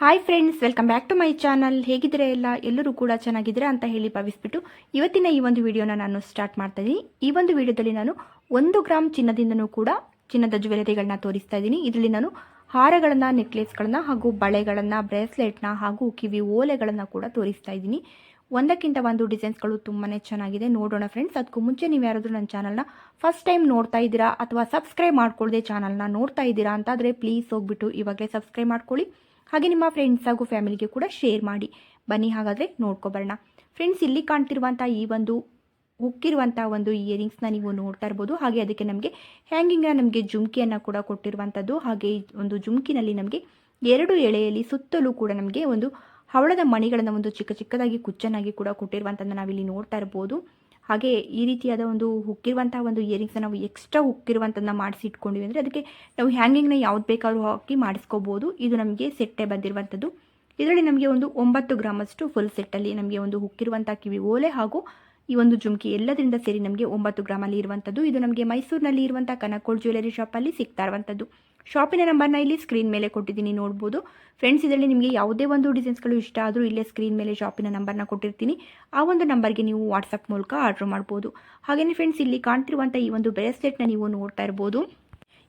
Hi friends welcome back to my channel ಹೇಗಿದ್ರೆ ಎಲ್ಲ? ಎಲ್ಲರೂ ಕೂಡ ಚೆನ್ನಾಗಿದ್ದೀರಾ ಅಂತ ಹೇಳಿ ಭಾವಿಸ್ಬಿಟ್ಟು ಇವತ್ತಿನ ಈ ಒಂದು ವಿಡಿಯೋನ ನಾನು ಸ್ಟಾರ್ಟ್ ಮಾಡ್ತಾ ಇದ್ದೀನಿ ಈ ಒಂದು ವಿಡಿಯೋದಲ್ಲಿ ನಾನು ಒಂದು ಗ್ರಾಮ್ ಚಿನ್ನದಿಂದನೂ ಕೂಡ ಚಿನ್ನದ ಜ್ಯುವೆಲರಿಗಳನ್ನ ತೋರಿಸ್ತಾ ಇದ್ದೀನಿ ಇದರಲ್ಲಿ ನಾನು ಹಾರಗಳನ್ನು, ನೆಕ್ಲೆಸ್ಗಳನ್ನು ಹಾಗೂ ಬಳೆಗಳನ್ನು, ಬ್ರೇಸ್ಲೆಟ್ನ ಹಾಗೂ ಕಿವಿ ಓಲೆಗಳನ್ನು ಕೂಡ ತೋರಿಸ್ತಾ ಇದ್ದೀನಿ ಒಂದಕ್ಕಿಂತ ಒಂದು ಡಿಸೈನ್ಸ್ಗಳು ತುಂಬಾ ಚೆನ್ನಾಗಿದೆ. ನೋಡೋಣ ಫ್ರೆಂಡ್ಸ್ ಅದಕ್ಕೂ ಮುಂಚೆ ನೀವು ಯಾರಾದರೂ ನನ್ನ ಚಾನಲ್ನ ಫಸ್ಟ್ ಟೈಮ್ ನೋಡ್ತಾ ಇದ್ದೀರಾ ಅಥವಾ ಸಬ್ಸ್ಕ್ರೈಬ್ ಮಾಡ್ಕೊಳ್ಳದೆ ಚಾನಲ್ನ ನೋಡ್ತಾ ಇದ್ದೀರಾ ಅಂತಾದರೆ ಪ್ಲೀಸ್ ಹೋಗ್ಬಿಟ್ಟು ಇವಾಗಲೇ ಸಬ್ಸ್ಕ್ರೈಬ್ ಮಾಡ್ಕೊಳ್ಳಿ. ಹಾಗೆ ನಿಮ್ಮ ಫ್ರೆಂಡ್ಸ್ ಹಾಗೂ ಫ್ಯಾಮಿಲಿಗೆ ಕೂಡ ಶೇರ್ ಮಾಡಿ. ಬನ್ನಿ ಹಾಗಾದರೆ ನೋಡ್ಕೊಬರೋಣ ಫ್ರೆಂಡ್ಸ್ ಇಲ್ಲಿ ಕಾಣ್ತಿರುವಂಥ ಈ ಒಂದು ಉಕ್ಕಿರುವಂಥ ಒಂದು ಇಯರಿಂಗ್ಸ್ನ ನೀವು ನೋಡ್ತಾ ಇರ್ಬೋದು. ಹಾಗೆ ಅದಕ್ಕೆ ನಮಗೆ ಹ್ಯಾಂಗಿಂಗ್ನ ನಮಗೆ ಜುಮ್ಕಿಯನ್ನು ಕೂಡ ಕೊಟ್ಟಿರುವಂಥದ್ದು ಹಾಗೆ ಒಂದು ಜುಮ್ಕಿನಲ್ಲಿ ನಮಗೆ ಎರಡು ಎಳೆಯಲ್ಲಿ ಸುತ್ತಲೂ ಕೂಡ ನಮಗೆ ಒಂದು ಹವಳದ ಮಣಿಗಳನ್ನು ಒಂದು ಚಿಕ್ಕ ಚಿಕ್ಕದಾಗಿ ಕುಚ್ಚನಾಗಿ ಕೂಡ ಕೊಟ್ಟಿರುವಂಥದ್ದನ್ನು ನಾವಿಲ್ಲಿ ನೋಡ್ತಾ ಇರ್ಬೋದು. ಹಾಗೆ ಈ ರೀತಿಯಾದ ಒಂದು ಹುಕ್ಕಿರುವಂಥ ಒಂದು ಇಯರಿಂಗ್ಸ್ನ ನಾವು ಎಕ್ಸ್ಟ್ರಾ ಹುಕ್ಕಿರುವಂಥದ್ದನ್ನ ಮಾಡಿಸಿ ಇಟ್ಕೊಂಡಿವಿ ಅಂದರೆ ಅದಕ್ಕೆ ನಾವು ಹ್ಯಾಂಗಿಂಗ್ನ ಯಾವ್ದು ಬೇಕಾದ್ರೂ ಹಾಕಿ ಮಾಡಿಸ್ಕೋಬೋದು. ಇದು ನಮಗೆ ಸೆಟ್ಟೇ ಬಂದಿರುವಂಥದ್ದು ಇದರಲ್ಲಿ ನಮಗೆ ಒಂದು ಒಂಬತ್ತು ಗ್ರಾಮಷ್ಟು ಫುಲ್ ಸೆಟ್ಟಲ್ಲಿ ನಮಗೆ ಒಂದು ಹುಕ್ಕಿರುವಂಥ ಕಿವಿ ಓಲೆ ಹಾಗೂ ಈ ಒಂದು ಜುಮ್ಕಿ ಎಲ್ಲದರಿಂದ ಸೇರಿ ನಮಗೆ ಒಂಬತ್ತು ಗ್ರಾಮಲ್ಲಿ ಇರುವಂಥದ್ದು ಇದು ನಮಗೆ ಮೈಸೂರಿನಲ್ಲಿ ಇರುವಂಥ ಕನಕೋಳ್ ಜ್ಯುವೆಲರಿ ಶಾಪಲ್ಲಿ ಸಿಗ್ತಾ ಇರುವಂಥದ್ದು ಶಾಪಿನ ನಂಬರ್ನ ಇಲ್ಲಿ ಸ್ಕ್ರೀನ್ ಮೇಲೆ ಕೊಟ್ಟಿದ್ದೀನಿ, ನೋಡ್ಬೋದು. ಫ್ರೆಂಡ್ಸ್ ಇದರಲ್ಲಿ ನಿಮಗೆ ಯಾವುದೇ ಒಂದು ಡಿಸೈನ್ಸ್ಗಳು ಇಷ್ಟ ಆದರೂ ಇಲ್ಲೇ ಸ್ಕ್ರೀನ್ ಮೇಲೆ ಶಾಪಿನ ನಂಬರ್ನ ಕೊಟ್ಟಿರ್ತೀನಿ. ಆ ಒಂದು ನಂಬರ್ಗೆ ನೀವು ವಾಟ್ಸಪ್ ಮೂಲಕ ಆರ್ಡರ್ ಮಾಡ್ಬೋದು. ಹಾಗೆಯೇ ಫ್ರೆಂಡ್ಸ್ ಇಲ್ಲಿ ಕಾಣ್ತಿರುವಂಥ ಈ ಒಂದು ಬ್ರೇಸ್ಲೆಟ್ನ ನೀವು ನೋಡ್ತಾ ಇರ್ಬೋದು.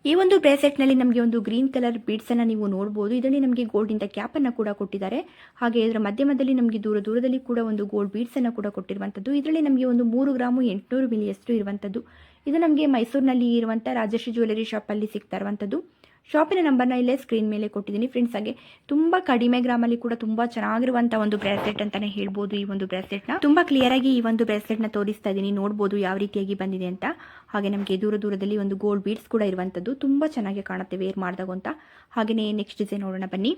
ಈ ಒಂದು ಬ್ರೇಸ್ಲೆಟ್ನಲ್ಲಿ ನಮಗೆ ಒಂದು ಗ್ರೀನ್ ಕಲರ್ ಬೀಡ್ಸನ್ನು ನೀವು ನೋಡ್ಬೋದು. ಇದರಲ್ಲಿ ನಮಗೆ ಗೋಲ್ಡಿಂದ ಕ್ಯಾಪನ್ನು ಕೂಡ ಕೊಟ್ಟಿದ್ದಾರೆ. ಹಾಗೆ ಇದರ ಮಧ್ಯ ಮಧ್ಯದಲ್ಲಿ ನಮಗೆ ದೂರ ದೂರದಲ್ಲಿ ಕೂಡ ಒಂದು ಗೋಲ್ಡ್ ಬೀಡ್ಸನ್ನು ಕೂಡ ಕೊಟ್ಟಿರುವಂಥದ್ದು ಇದರಲ್ಲಿ ನಮಗೆ ಒಂದು ಮೂರು ಗ್ರಾಮು ಎಂಟುನೂರು ಮಿಲಿಯಷ್ಟು ಇರುವಂಥದ್ದು ಇದು ನಮಗೆ ಮೈಸೂರಿನಲ್ಲಿ ಇರುವಂಥ ರಾಜಶ್ರೀ ಜ್ಯುವೆಲರಿ ಶಾಪಲ್ಲಿ ಸಿಗ್ತಾ ಇರುವಂಥದ್ದು ಶಾಪಿನ ನಂಬರ್ನ ಇಲ್ಲೇ ಸ್ಕ್ರೀನ್ ಮೇಲೆ ಕೊಟ್ಟಿದ್ದೀನಿ. ಫ್ರೆಂಡ್ಸ್ ಹಾಗೆ ತುಂಬ ಕಡಿಮೆ ಗ್ರಾಮಲ್ಲಿ ಕೂಡ ತುಂಬ ಚೆನ್ನಾಗಿರುವಂಥ ಒಂದು ಬ್ರೇಸ್ಲೆಟ್ ಅಂತಾನೆ ಹೇಳ್ಬೋದು ಈ ಒಂದು ಬ್ರೇಸ್ಲೆಟ್ನ ತುಂಬ ಕ್ಲಿಯರ್ ಆಗಿ ಈ ಒಂದು ಬ್ರೇಸ್ಲೆಟ್ನ ತೋರಿಸ್ತಾ ಇದ್ದೀನಿ ನೋಡ್ಬೋದು ಯಾವ ರೀತಿಯಾಗಿ ಬಂದಿದೆ ಅಂತ. ಹಾಗೆ ನಮಗೆ ದೂರ ದೂರದಲ್ಲಿ ಒಂದು ಗೋಲ್ಡ್ ಬೀಡ್ಸ್ ಕೂಡ ಇರುವಂಥದ್ದು ತುಂಬ ಚೆನ್ನಾಗಿ ಕಾಣುತ್ತೆ ವೇರ್ ಮಾಡಿದಾಗ ಅಂತ. ಹಾಗೆಯೇ ನೆಕ್ಸ್ಟ್ ಡಿಸೈನ್ ನೋಡೋಣ ಬನ್ನಿ.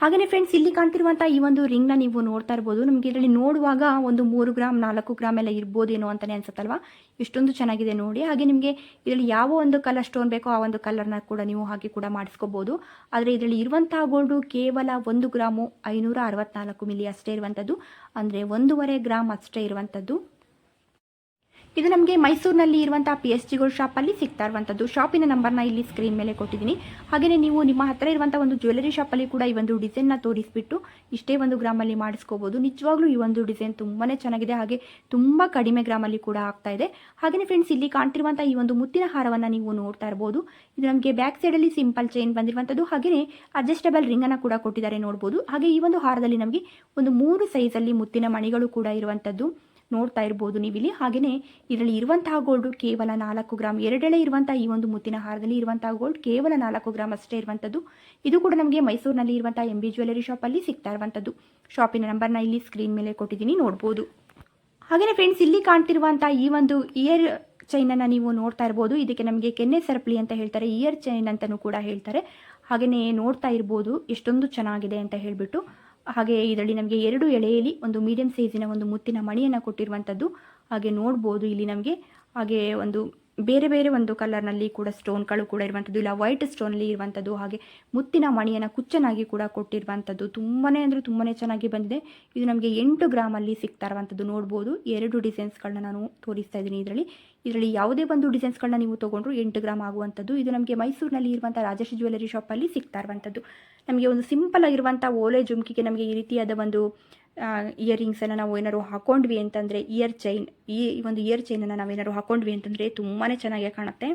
ಹಾಗೆಯೇ ಫ್ರೆಂಡ್ಸ್ ಇಲ್ಲಿ ಕಾಣ್ತಿರುವಂಥ ಈ ಒಂದು ರಿಂಗ್ನ ನೀವು ನೋಡ್ತಾ ಇರ್ಬೋದು. ನಮಗೆ ಇದರಲ್ಲಿ ನೋಡುವಾಗ ಒಂದು ಮೂರು ಗ್ರಾಮ್ ನಾಲ್ಕು ಗ್ರಾಮ್ ಎಲ್ಲ ಇರ್ಬೋದೇನೋ ಅಂತಲೇ ಅನ್ಸುತ್ತಲ್ವಾ? ಇಷ್ಟೊಂದು ಚೆನ್ನಾಗಿದೆ ನೋಡಿ. ಹಾಗೆ ನಿಮಗೆ ಇದರಲ್ಲಿ ಯಾವ ಒಂದು ಕಲರ್ ಸ್ಟೋನ್ ಬೇಕೋ ಆ ಒಂದು ಕಲರ್ನ ಕೂಡ ನೀವು ಹಾಗೆ ಕೂಡ ಮಾಡಿಸ್ಕೋಬೋದು. ಆದರೆ ಇದರಲ್ಲಿ ಇರುವಂತಹ ಗೋಲ್ಡು ಕೇವಲ ಒಂದು ಗ್ರಾಮು ಐನೂರ ಅರವತ್ನಾಲ್ಕು ಮಿಲಿ ಅಷ್ಟೇ ಇರುವಂಥದ್ದು. ಅಂದರೆ ಒಂದೂವರೆ ಗ್ರಾಮ್ ಅಷ್ಟೇ ಇರುವಂಥದ್ದು. ಇದು ನಮಗೆ ಮೈಸೂರಿನಲ್ಲಿ ಇರುವಂಥ ಪಿ ಎಸ್ ಶಾಪ್ ಶಾಪಲ್ಲಿ ಸಿಗ್ತಾ ಇರುವಂಥದ್ದು ಶಾಪಿನ ನಂಬರ್ನ ಇಲ್ಲಿ ಸ್ಕ್ರೀನ್ ಮೇಲೆ ಕೊಟ್ಟಿದ್ದೀನಿ. ಹಾಗೆಯೇ ನೀವು ನಿಮ್ಮ ಹತ್ತಿರ ಇರುವಂಥ ಒಂದು ಜ್ಯುವೆಲರಿ ಶಾಪಲ್ಲಿ ಕೂಡ ಈ ಒಂದು ಡಿಸೈನ್ನ ತೋರಿಸ್ಬಿಟ್ಟು ಇಷ್ಟೇ ಒಂದು ಗ್ರಾಮಲ್ಲಿ ಮಾಡಿಸ್ಕೋಬೋದು. ನಿಜವಾಗ್ಲೂ ಈ ಒಂದು ಡಿಸೈನ್ ತುಂಬಾ ಚೆನ್ನಾಗಿದೆ. ಹಾಗೆ ತುಂಬ ಕಡಿಮೆ ಗ್ರಾಮಲ್ಲಿ ಕೂಡ ಆಗ್ತಾ ಇದೆ. ಹಾಗೆಯೇ ಫ್ರೆಂಡ್ಸ್ ಇಲ್ಲಿ ಕಾಣ್ತಿರುವಂಥ ಈ ಒಂದು ಮುತ್ತಿನ ಹಾರವನ್ನು ನೀವು ನೋಡ್ತಾ ಇರ್ಬೋದು. ಇದು ನಮಗೆ ಬ್ಯಾಕ್ ಸೈಡಲ್ಲಿ ಸಿಂಪಲ್ ಚೈನ್ ಬಂದಿರುವಂಥದ್ದು ಹಾಗೆಯೇ ಅಡ್ಜಸ್ಟಬಲ್ ರಿಂಗನ್ನು ಕೂಡ ಕೊಟ್ಟಿದ್ದಾರೆ ನೋಡ್ಬೋದು. ಹಾಗೆ ಈ ಒಂದು ಹಾರದಲ್ಲಿ ನಮಗೆ ಒಂದು ಮೂರು ಸೈಜಲ್ಲಿ ಮುತ್ತಿನ ಮಣಿಗಳು ಕೂಡ ಇರುವಂಥದ್ದು ನೋಡ್ತಾ ಇರ್ಬೋದು ಇಲ್ಲಿ ಹಾಗೆಯೇ ಇದರಲ್ಲಿ ಇರುವಂತಹ ಗೋಲ್ಡ್ ಕೇವಲ ನಾಲ್ಕು ಗ್ರಾಮ್ ಎರಡೆಳೆ ಇರುವಂತಹ ಈ ಒಂದು ಮುತ್ತಿನ ಹಾರದಲ್ಲಿ ಇರುವಂತಹ ಗೋಲ್ಡ್ ಕೇವಲ ನಾಲ್ಕು ಗ್ರಾಮ್ ಅಷ್ಟೇ ಇರುವಂಥದ್ದು. ಇದು ಕೂಡ ನಮಗೆ ಮೈಸೂರಿನಲ್ಲಿ ಇರುವಂತಹ ಎಂ ಬಿ ಜ್ಯುವೆಲರಿ ಅಲ್ಲಿ ಸಿಗ್ತಾ ಇರುವಂಥದ್ದು. ಶಾಪಿನ ನಂಬರ್ನ ಇಲ್ಲಿ ಸ್ಕ್ರೀನ್ ಮೇಲೆ ಕೊಟ್ಟಿದ್ದೀನಿ, ನೋಡ್ಬೋದು. ಹಾಗೆಯೇ ಫ್ರೆಂಡ್ಸ್ ಇಲ್ಲಿ ಕಾಣ್ತಿರುವಂತಹ ಈ ಒಂದು ಇಯರ್ ಚೈನ್ ಚೈನನ್ನು ನೀವು ನೋಡ್ತಾ ಇರ್ಬೋದು. ಇದಕ್ಕೆ ನಮಗೆ ಕೆನ್ನೆ ಸರಪಳಿ ಅಂತ ಹೇಳ್ತಾರೆ. ಇಯರ್ ಚೈನ್ ಅಂತಲೂ ಕೂಡ ಹೇಳ್ತಾರೆ. ಹಾಗೆಯೇ ನೋಡ್ತಾ ಇರ್ಬೋದು. ಎಷ್ಟೊಂದು ಚೆನ್ನಾಗಿದೆ ಅಂತ ಹೇಳಿಬಿಟ್ಟು. ಹಾಗೆ ಇದರಲ್ಲಿ ನಮಗೆ ಎರಡು ಎಳೆಯಲ್ಲಿ ಒಂದು ಮೀಡಿಯಂ ಸೈಜಿನ ಒಂದು ಮುತ್ತಿನ ಮಣಿಯನ್ನು ಕೊಟ್ಟಿರುವಂಥದ್ದು ಹಾಗೆ ನೋಡ್ಬೋದು ಇಲ್ಲಿ ನಮಗೆ. ಹಾಗೆ ಒಂದು ಬೇರೆ ಬೇರೆ ಒಂದು ಕಲರ್ನಲ್ಲಿ ಕೂಡ ಸ್ಟೋನ್ಗಳು ಕೂಡ ಇರುವಂಥದ್ದು, ಇಲ್ಲ ವೈಟ್ ಸ್ಟೋನಲ್ಲಿ ಇರುವಂಥದ್ದು, ಹಾಗೆ ಮುತ್ತಿನ ಮಣಿಯನ್ನು ಕುಚ್ಚನಾಗಿ ಕೂಡ ಕೊಟ್ಟಿರುವಂಥದ್ದು ತುಂಬಾ ಅಂದರೆ ತುಂಬಾ ಚೆನ್ನಾಗಿ ಬಂದಿದೆ. ಇದು ನಮಗೆ ಎಂಟು ಗ್ರಾಮಲ್ಲಿ ಸಿಗ್ತಾ ಇರುವಂಥದ್ದು ನೋಡ್ಬೋದು. ಎರಡು ಡಿಸೈನ್ಸ್ಗಳನ್ನ ನಾನು ತೋರಿಸ್ತಾ ಇದ್ದೀನಿ ಇದರಲ್ಲಿ. ಇದರಲ್ಲಿ ಯಾವುದೇ ಒಂದು ಡಿಸೈನ್ಸ್ಗಳನ್ನ ನೀವು ತೊಗೊಂಡ್ರು ಎಂಟು ಗ್ರಾಮ್ ಆಗುವಂಥದ್ದು. ಇದು ನಮಗೆ ಮೈಸೂರಿನಲ್ಲಿ ಇರುವಂಥ ರಾಜಶ್ರೀ ಜ್ಯುವೆಲರಿ ಶಾಪಲ್ಲಿ ಸಿಗ್ತಾ ಇರುವಂಥದ್ದು. ನಮಗೆ ಒಂದು ಸಿಂಪಲ್ ಆಗಿರುವಂಥ ಓಲೆ ಜುಮ್ಕಿಗೆ ನಮಗೆ ಈ ರೀತಿಯಾದ ಒಂದು ಇಯರಿಂಗ್ಸನ್ನು ನಾವು ಏನಾದ್ರು ಹಾಕೊಂಡ್ವಿ ಅಂತಂದರೆ ಇಯರ್ ಚೈನ್ ಈ ಒಂದು ಇಯರ್ ಚೈನನ್ನು ನಾವೇನಾದ್ರು ಹಾಕೊಂಡ್ವಿ ಅಂತಂದರೆ ತುಂಬಾ ಚೆನ್ನಾಗಿ ಕಾಣುತ್ತೆ.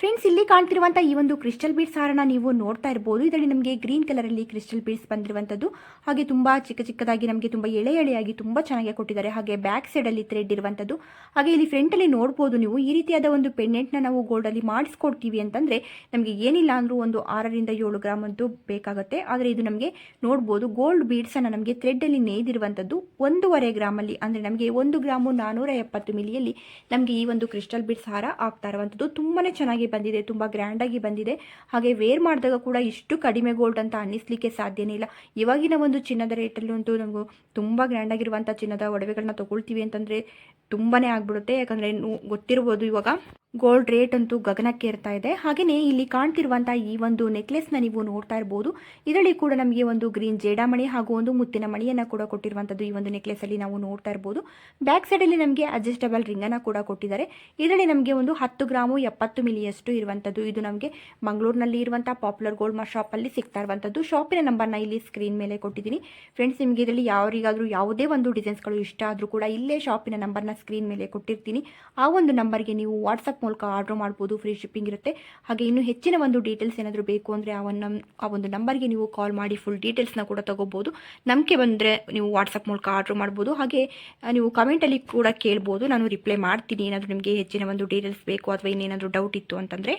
ಫ್ರೆಂಡ್ಸ್ ಇಲ್ಲಿ ಕಾಣ್ತಿರುವಂತಹ ಈ ಒಂದು ಕ್ರಿಸ್ಟಲ್ ಬೀಡ್ಸ್ ಹಾರನ ನೀವು ನೋಡ್ತಾ ಇರಬಹುದು ಇದರಲ್ಲಿ ನಮಗೆ ಗ್ರೀನ್ ಕಲರಲ್ಲಿ ಕ್ರಿಸ್ಟಲ್ ಬೀಡ್ಸ್ ಬಂದಿರುವಂಥದ್ದು ಹಾಗೆ ತುಂಬಾ ಚಿಕ್ಕ ಚಿಕ್ಕದಾಗಿ ನಮಗೆ ತುಂಬಾ ಎಳೆ ಎಳೆಯಾಗಿ ತುಂಬಾ ಚೆನ್ನಾಗಿ ಕೊಟ್ಟಿದ್ದಾರೆ. ಹಾಗೆ ಬ್ಯಾಕ್ ಸೈಡ್ ಅಲ್ಲಿ ಥ್ರೆಡ್ ಇರುವಂಥದ್ದು ಹಾಗೆ ಇಲ್ಲಿ ಫ್ರಂಟಲ್ಲಿ ನೋಡಬಹುದು ನೀವು. ಈ ರೀತಿಯಾದ ಒಂದು ಪೆಂಡೆಂಟ್ನ ನಾವು ಗೋಲ್ಡ್ ಅಲ್ಲಿ ಮಾಡಿಸ್ಕೊಡ್ತೀವಿ ಅಂತಂದ್ರೆ ನಮಗೆ ಏನಿಲ್ಲ ಅಂದ್ರೂ ಒಂದು ಆರರಿಂದ ಏಳು ಗ್ರಾಮ್ ಅಂತೂ ಬೇಕಾಗುತ್ತೆ. ಆದ್ರೆ ಇದು ನಮಗೆ ನೋಡಬಹುದು ಗೋಲ್ಡ್ ಬೀಡ್ಸ್ ಅನ್ನ ನಮಗೆ ಥ್ರೆಡ್ ಅಲ್ಲಿ ನೇಯ್ದಿರುವಂಥದ್ದು ಒಂದೂವರೆ ಗ್ರಾಮಲ್ಲಿ ಅಂದ್ರೆ ನಮಗೆ ಒಂದು ಗ್ರಾಮು ನಾನೂರ ಎಪ್ಪತ್ತು ಮಿಲಿಯಲ್ಲಿ ನಮಗೆ ಈ ಒಂದು ಕ್ರಿಸ್ಟಲ್ ಬೀಡ್ಸ್ ಹಾರ ಆಗ್ತಾ ಇರುವಂಥದ್ದು ತುಂಬಾನೇ ಚೆನ್ನಾಗಿ ಬಂದಿದೆ, ತುಂಬ ಗ್ರ್ಯಾಂಡಾಗಿ ಬಂದಿದೆ. ಹಾಗೆ ವೇರ್ ಮಾಡಿದಾಗ ಕೂಡ ಇಷ್ಟು ಕಡಿಮೆ ಗೋಲ್ಡ್ ಅಂತ ಅನ್ನಿಸ್ಲಿಕ್ಕೆ ಸಾಧ್ಯನೇ ಇಲ್ಲ. ಇವಾಗಿನ ಒಂದು ಚಿನ್ನದ ರೇಟಲ್ಲಿ ಅಂತೂ ನಮಗೆ ತುಂಬ ಗ್ರ್ಯಾಂಡಾಗಿರುವಂಥ ಚಿನ್ನದ ಒಡವೆಗಳನ್ನ ತೊಗೊಳ್ತೀವಿ ಅಂತಂದರೆ ತುಂಬಾ ಆಗ್ಬಿಡುತ್ತೆ. ಯಾಕಂದರೆ ಗೊತ್ತಿರ್ಬೋದು ಇವಾಗ. ಗೋಲ್ಡ್ ರೇಟ್ ಅಂತೂ ಗಗನಕ್ಕೆ ಇರ್ತಾ ಇದೆ. ಹಾಗೆಯೇ ಇಲ್ಲಿ ಕಾಣ್ತಿರುವಂತಹ ಈ ಒಂದು ನೆಕ್ಲೆಸ್ನ ನೀವು ನೋಡ್ತಾ ಇರ್ಬೋದು. ಇದರಲ್ಲಿ ಕೂಡ ನಮಗೆ ಒಂದು ಗ್ರೀನ್ ಜೇಡಾಮಣಿ ಹಾಗೂ ಒಂದು ಮುತ್ತಿನ ಮಣಿಯನ್ನು ಕೂಡ ಕೊಟ್ಟಿರುವಂಥದ್ದು ಈ ಒಂದು ನೆಕ್ಲೆಸಲ್ಲಿ ನಾವು ನೋಡ್ತಾ ಇರ್ಬೋದು. ಬ್ಯಾಕ್ ಸೈಡಲ್ಲಿ ನಮಗೆ ಅಡ್ಜಸ್ಟಬಲ್ ರಿಂಗನ್ನು ಕೂಡ ಕೊಟ್ಟಿದ್ದಾರೆ. ಇದರಲ್ಲಿ ನಮಗೆ ಒಂದು ಹತ್ತು ಗ್ರಾಮು ಎಪ್ಪತ್ತು ಮಿಲಿಯಷ್ಟು ಇರುವಂಥದ್ದು ಇದು ನಮಗೆ ಮಂಗಳೂರಿನಲ್ಲಿ ಇರುವಂಥ ಪಾಪ್ಯುಲರ್ ಗೋಲ್ಡ್ ಮಾ ಶಾಪಲ್ಲಿ ಸಿಗ್ತಾ ಇರುವಂಥದ್ದು ಶಾಪಿನ ನಂಬರ್ನ ಇಲ್ಲಿ ಸ್ಕ್ರೀನ್ ಮೇಲೆ ಕೊಟ್ಟಿದ್ದೀನಿ. ಫ್ರೆಂಡ್ಸ್ ನಿಮಗೆ ಇದರಲ್ಲಿ ಯಾರಿಗಾದರೂ ಯಾವುದೇ ಒಂದು ಡಿಸೈನ್ಸ್ಗಳು ಇಷ್ಟ ಆದರೂ ಕೂಡ ಇಲ್ಲೇ ಶಾಪಿನ ನಂಬರ್ನ ಸ್ಕ್ರೀನ್ ಮೇಲೆ ಕೊಟ್ಟಿರ್ತೀನಿ. ಆ ಒಂದು ನಂಬರ್ಗೆ ನೀವು ವಾಟ್ಸಪ್ ಮೂಲಕ ಆರ್ಡರ್ ಮಾಡ್ಬೋದು ಫ್ರೀ ಶಿಪ್ಪಿಂಗ್ ಇರುತ್ತೆ. ಹಾಗೆ ಇನ್ನೂ ಹೆಚ್ಚಿನ ಒಂದು ಡೀಟೇಲ್ಸ್ ಏನಾದರೂ ಬೇಕು ಅಂದರೆ ಆ ಒಂದು ಆ ಒಂದು ನಂಬರ್ಗೆ ನೀವು ಕಾಲ್ ಮಾಡಿ ಫುಲ್ ಡೀಟೇಲ್ಸ್ನ ಕೂಡ ತಗೋಬೋದು. ನಂಬಿಕೆ ಬಂದರೆ ನೀವು ವಾಟ್ಸಪ್ ಮೂಲಕ ಆರ್ಡರ್ ಮಾಡ್ಬೋದು. ಹಾಗೆ ನೀವು ಕಮೆಂಟಲ್ಲಿ ಕೂಡ ಕೇಳ್ಬೋದು. ನಾನು ರಿಪ್ಲೈ ಮಾಡ್ತೀನಿ. ಏನಾದರೂ ನಿಮಗೆ ಹೆಚ್ಚಿನ ಒಂದು ಡೀಟೇಲ್ಸ್ ಬೇಕು ಅಥವಾ ಇನ್ನೇನಾದರೂ ಡೌಟ್ ಇತ್ತು ಅಂತಂದರೆ.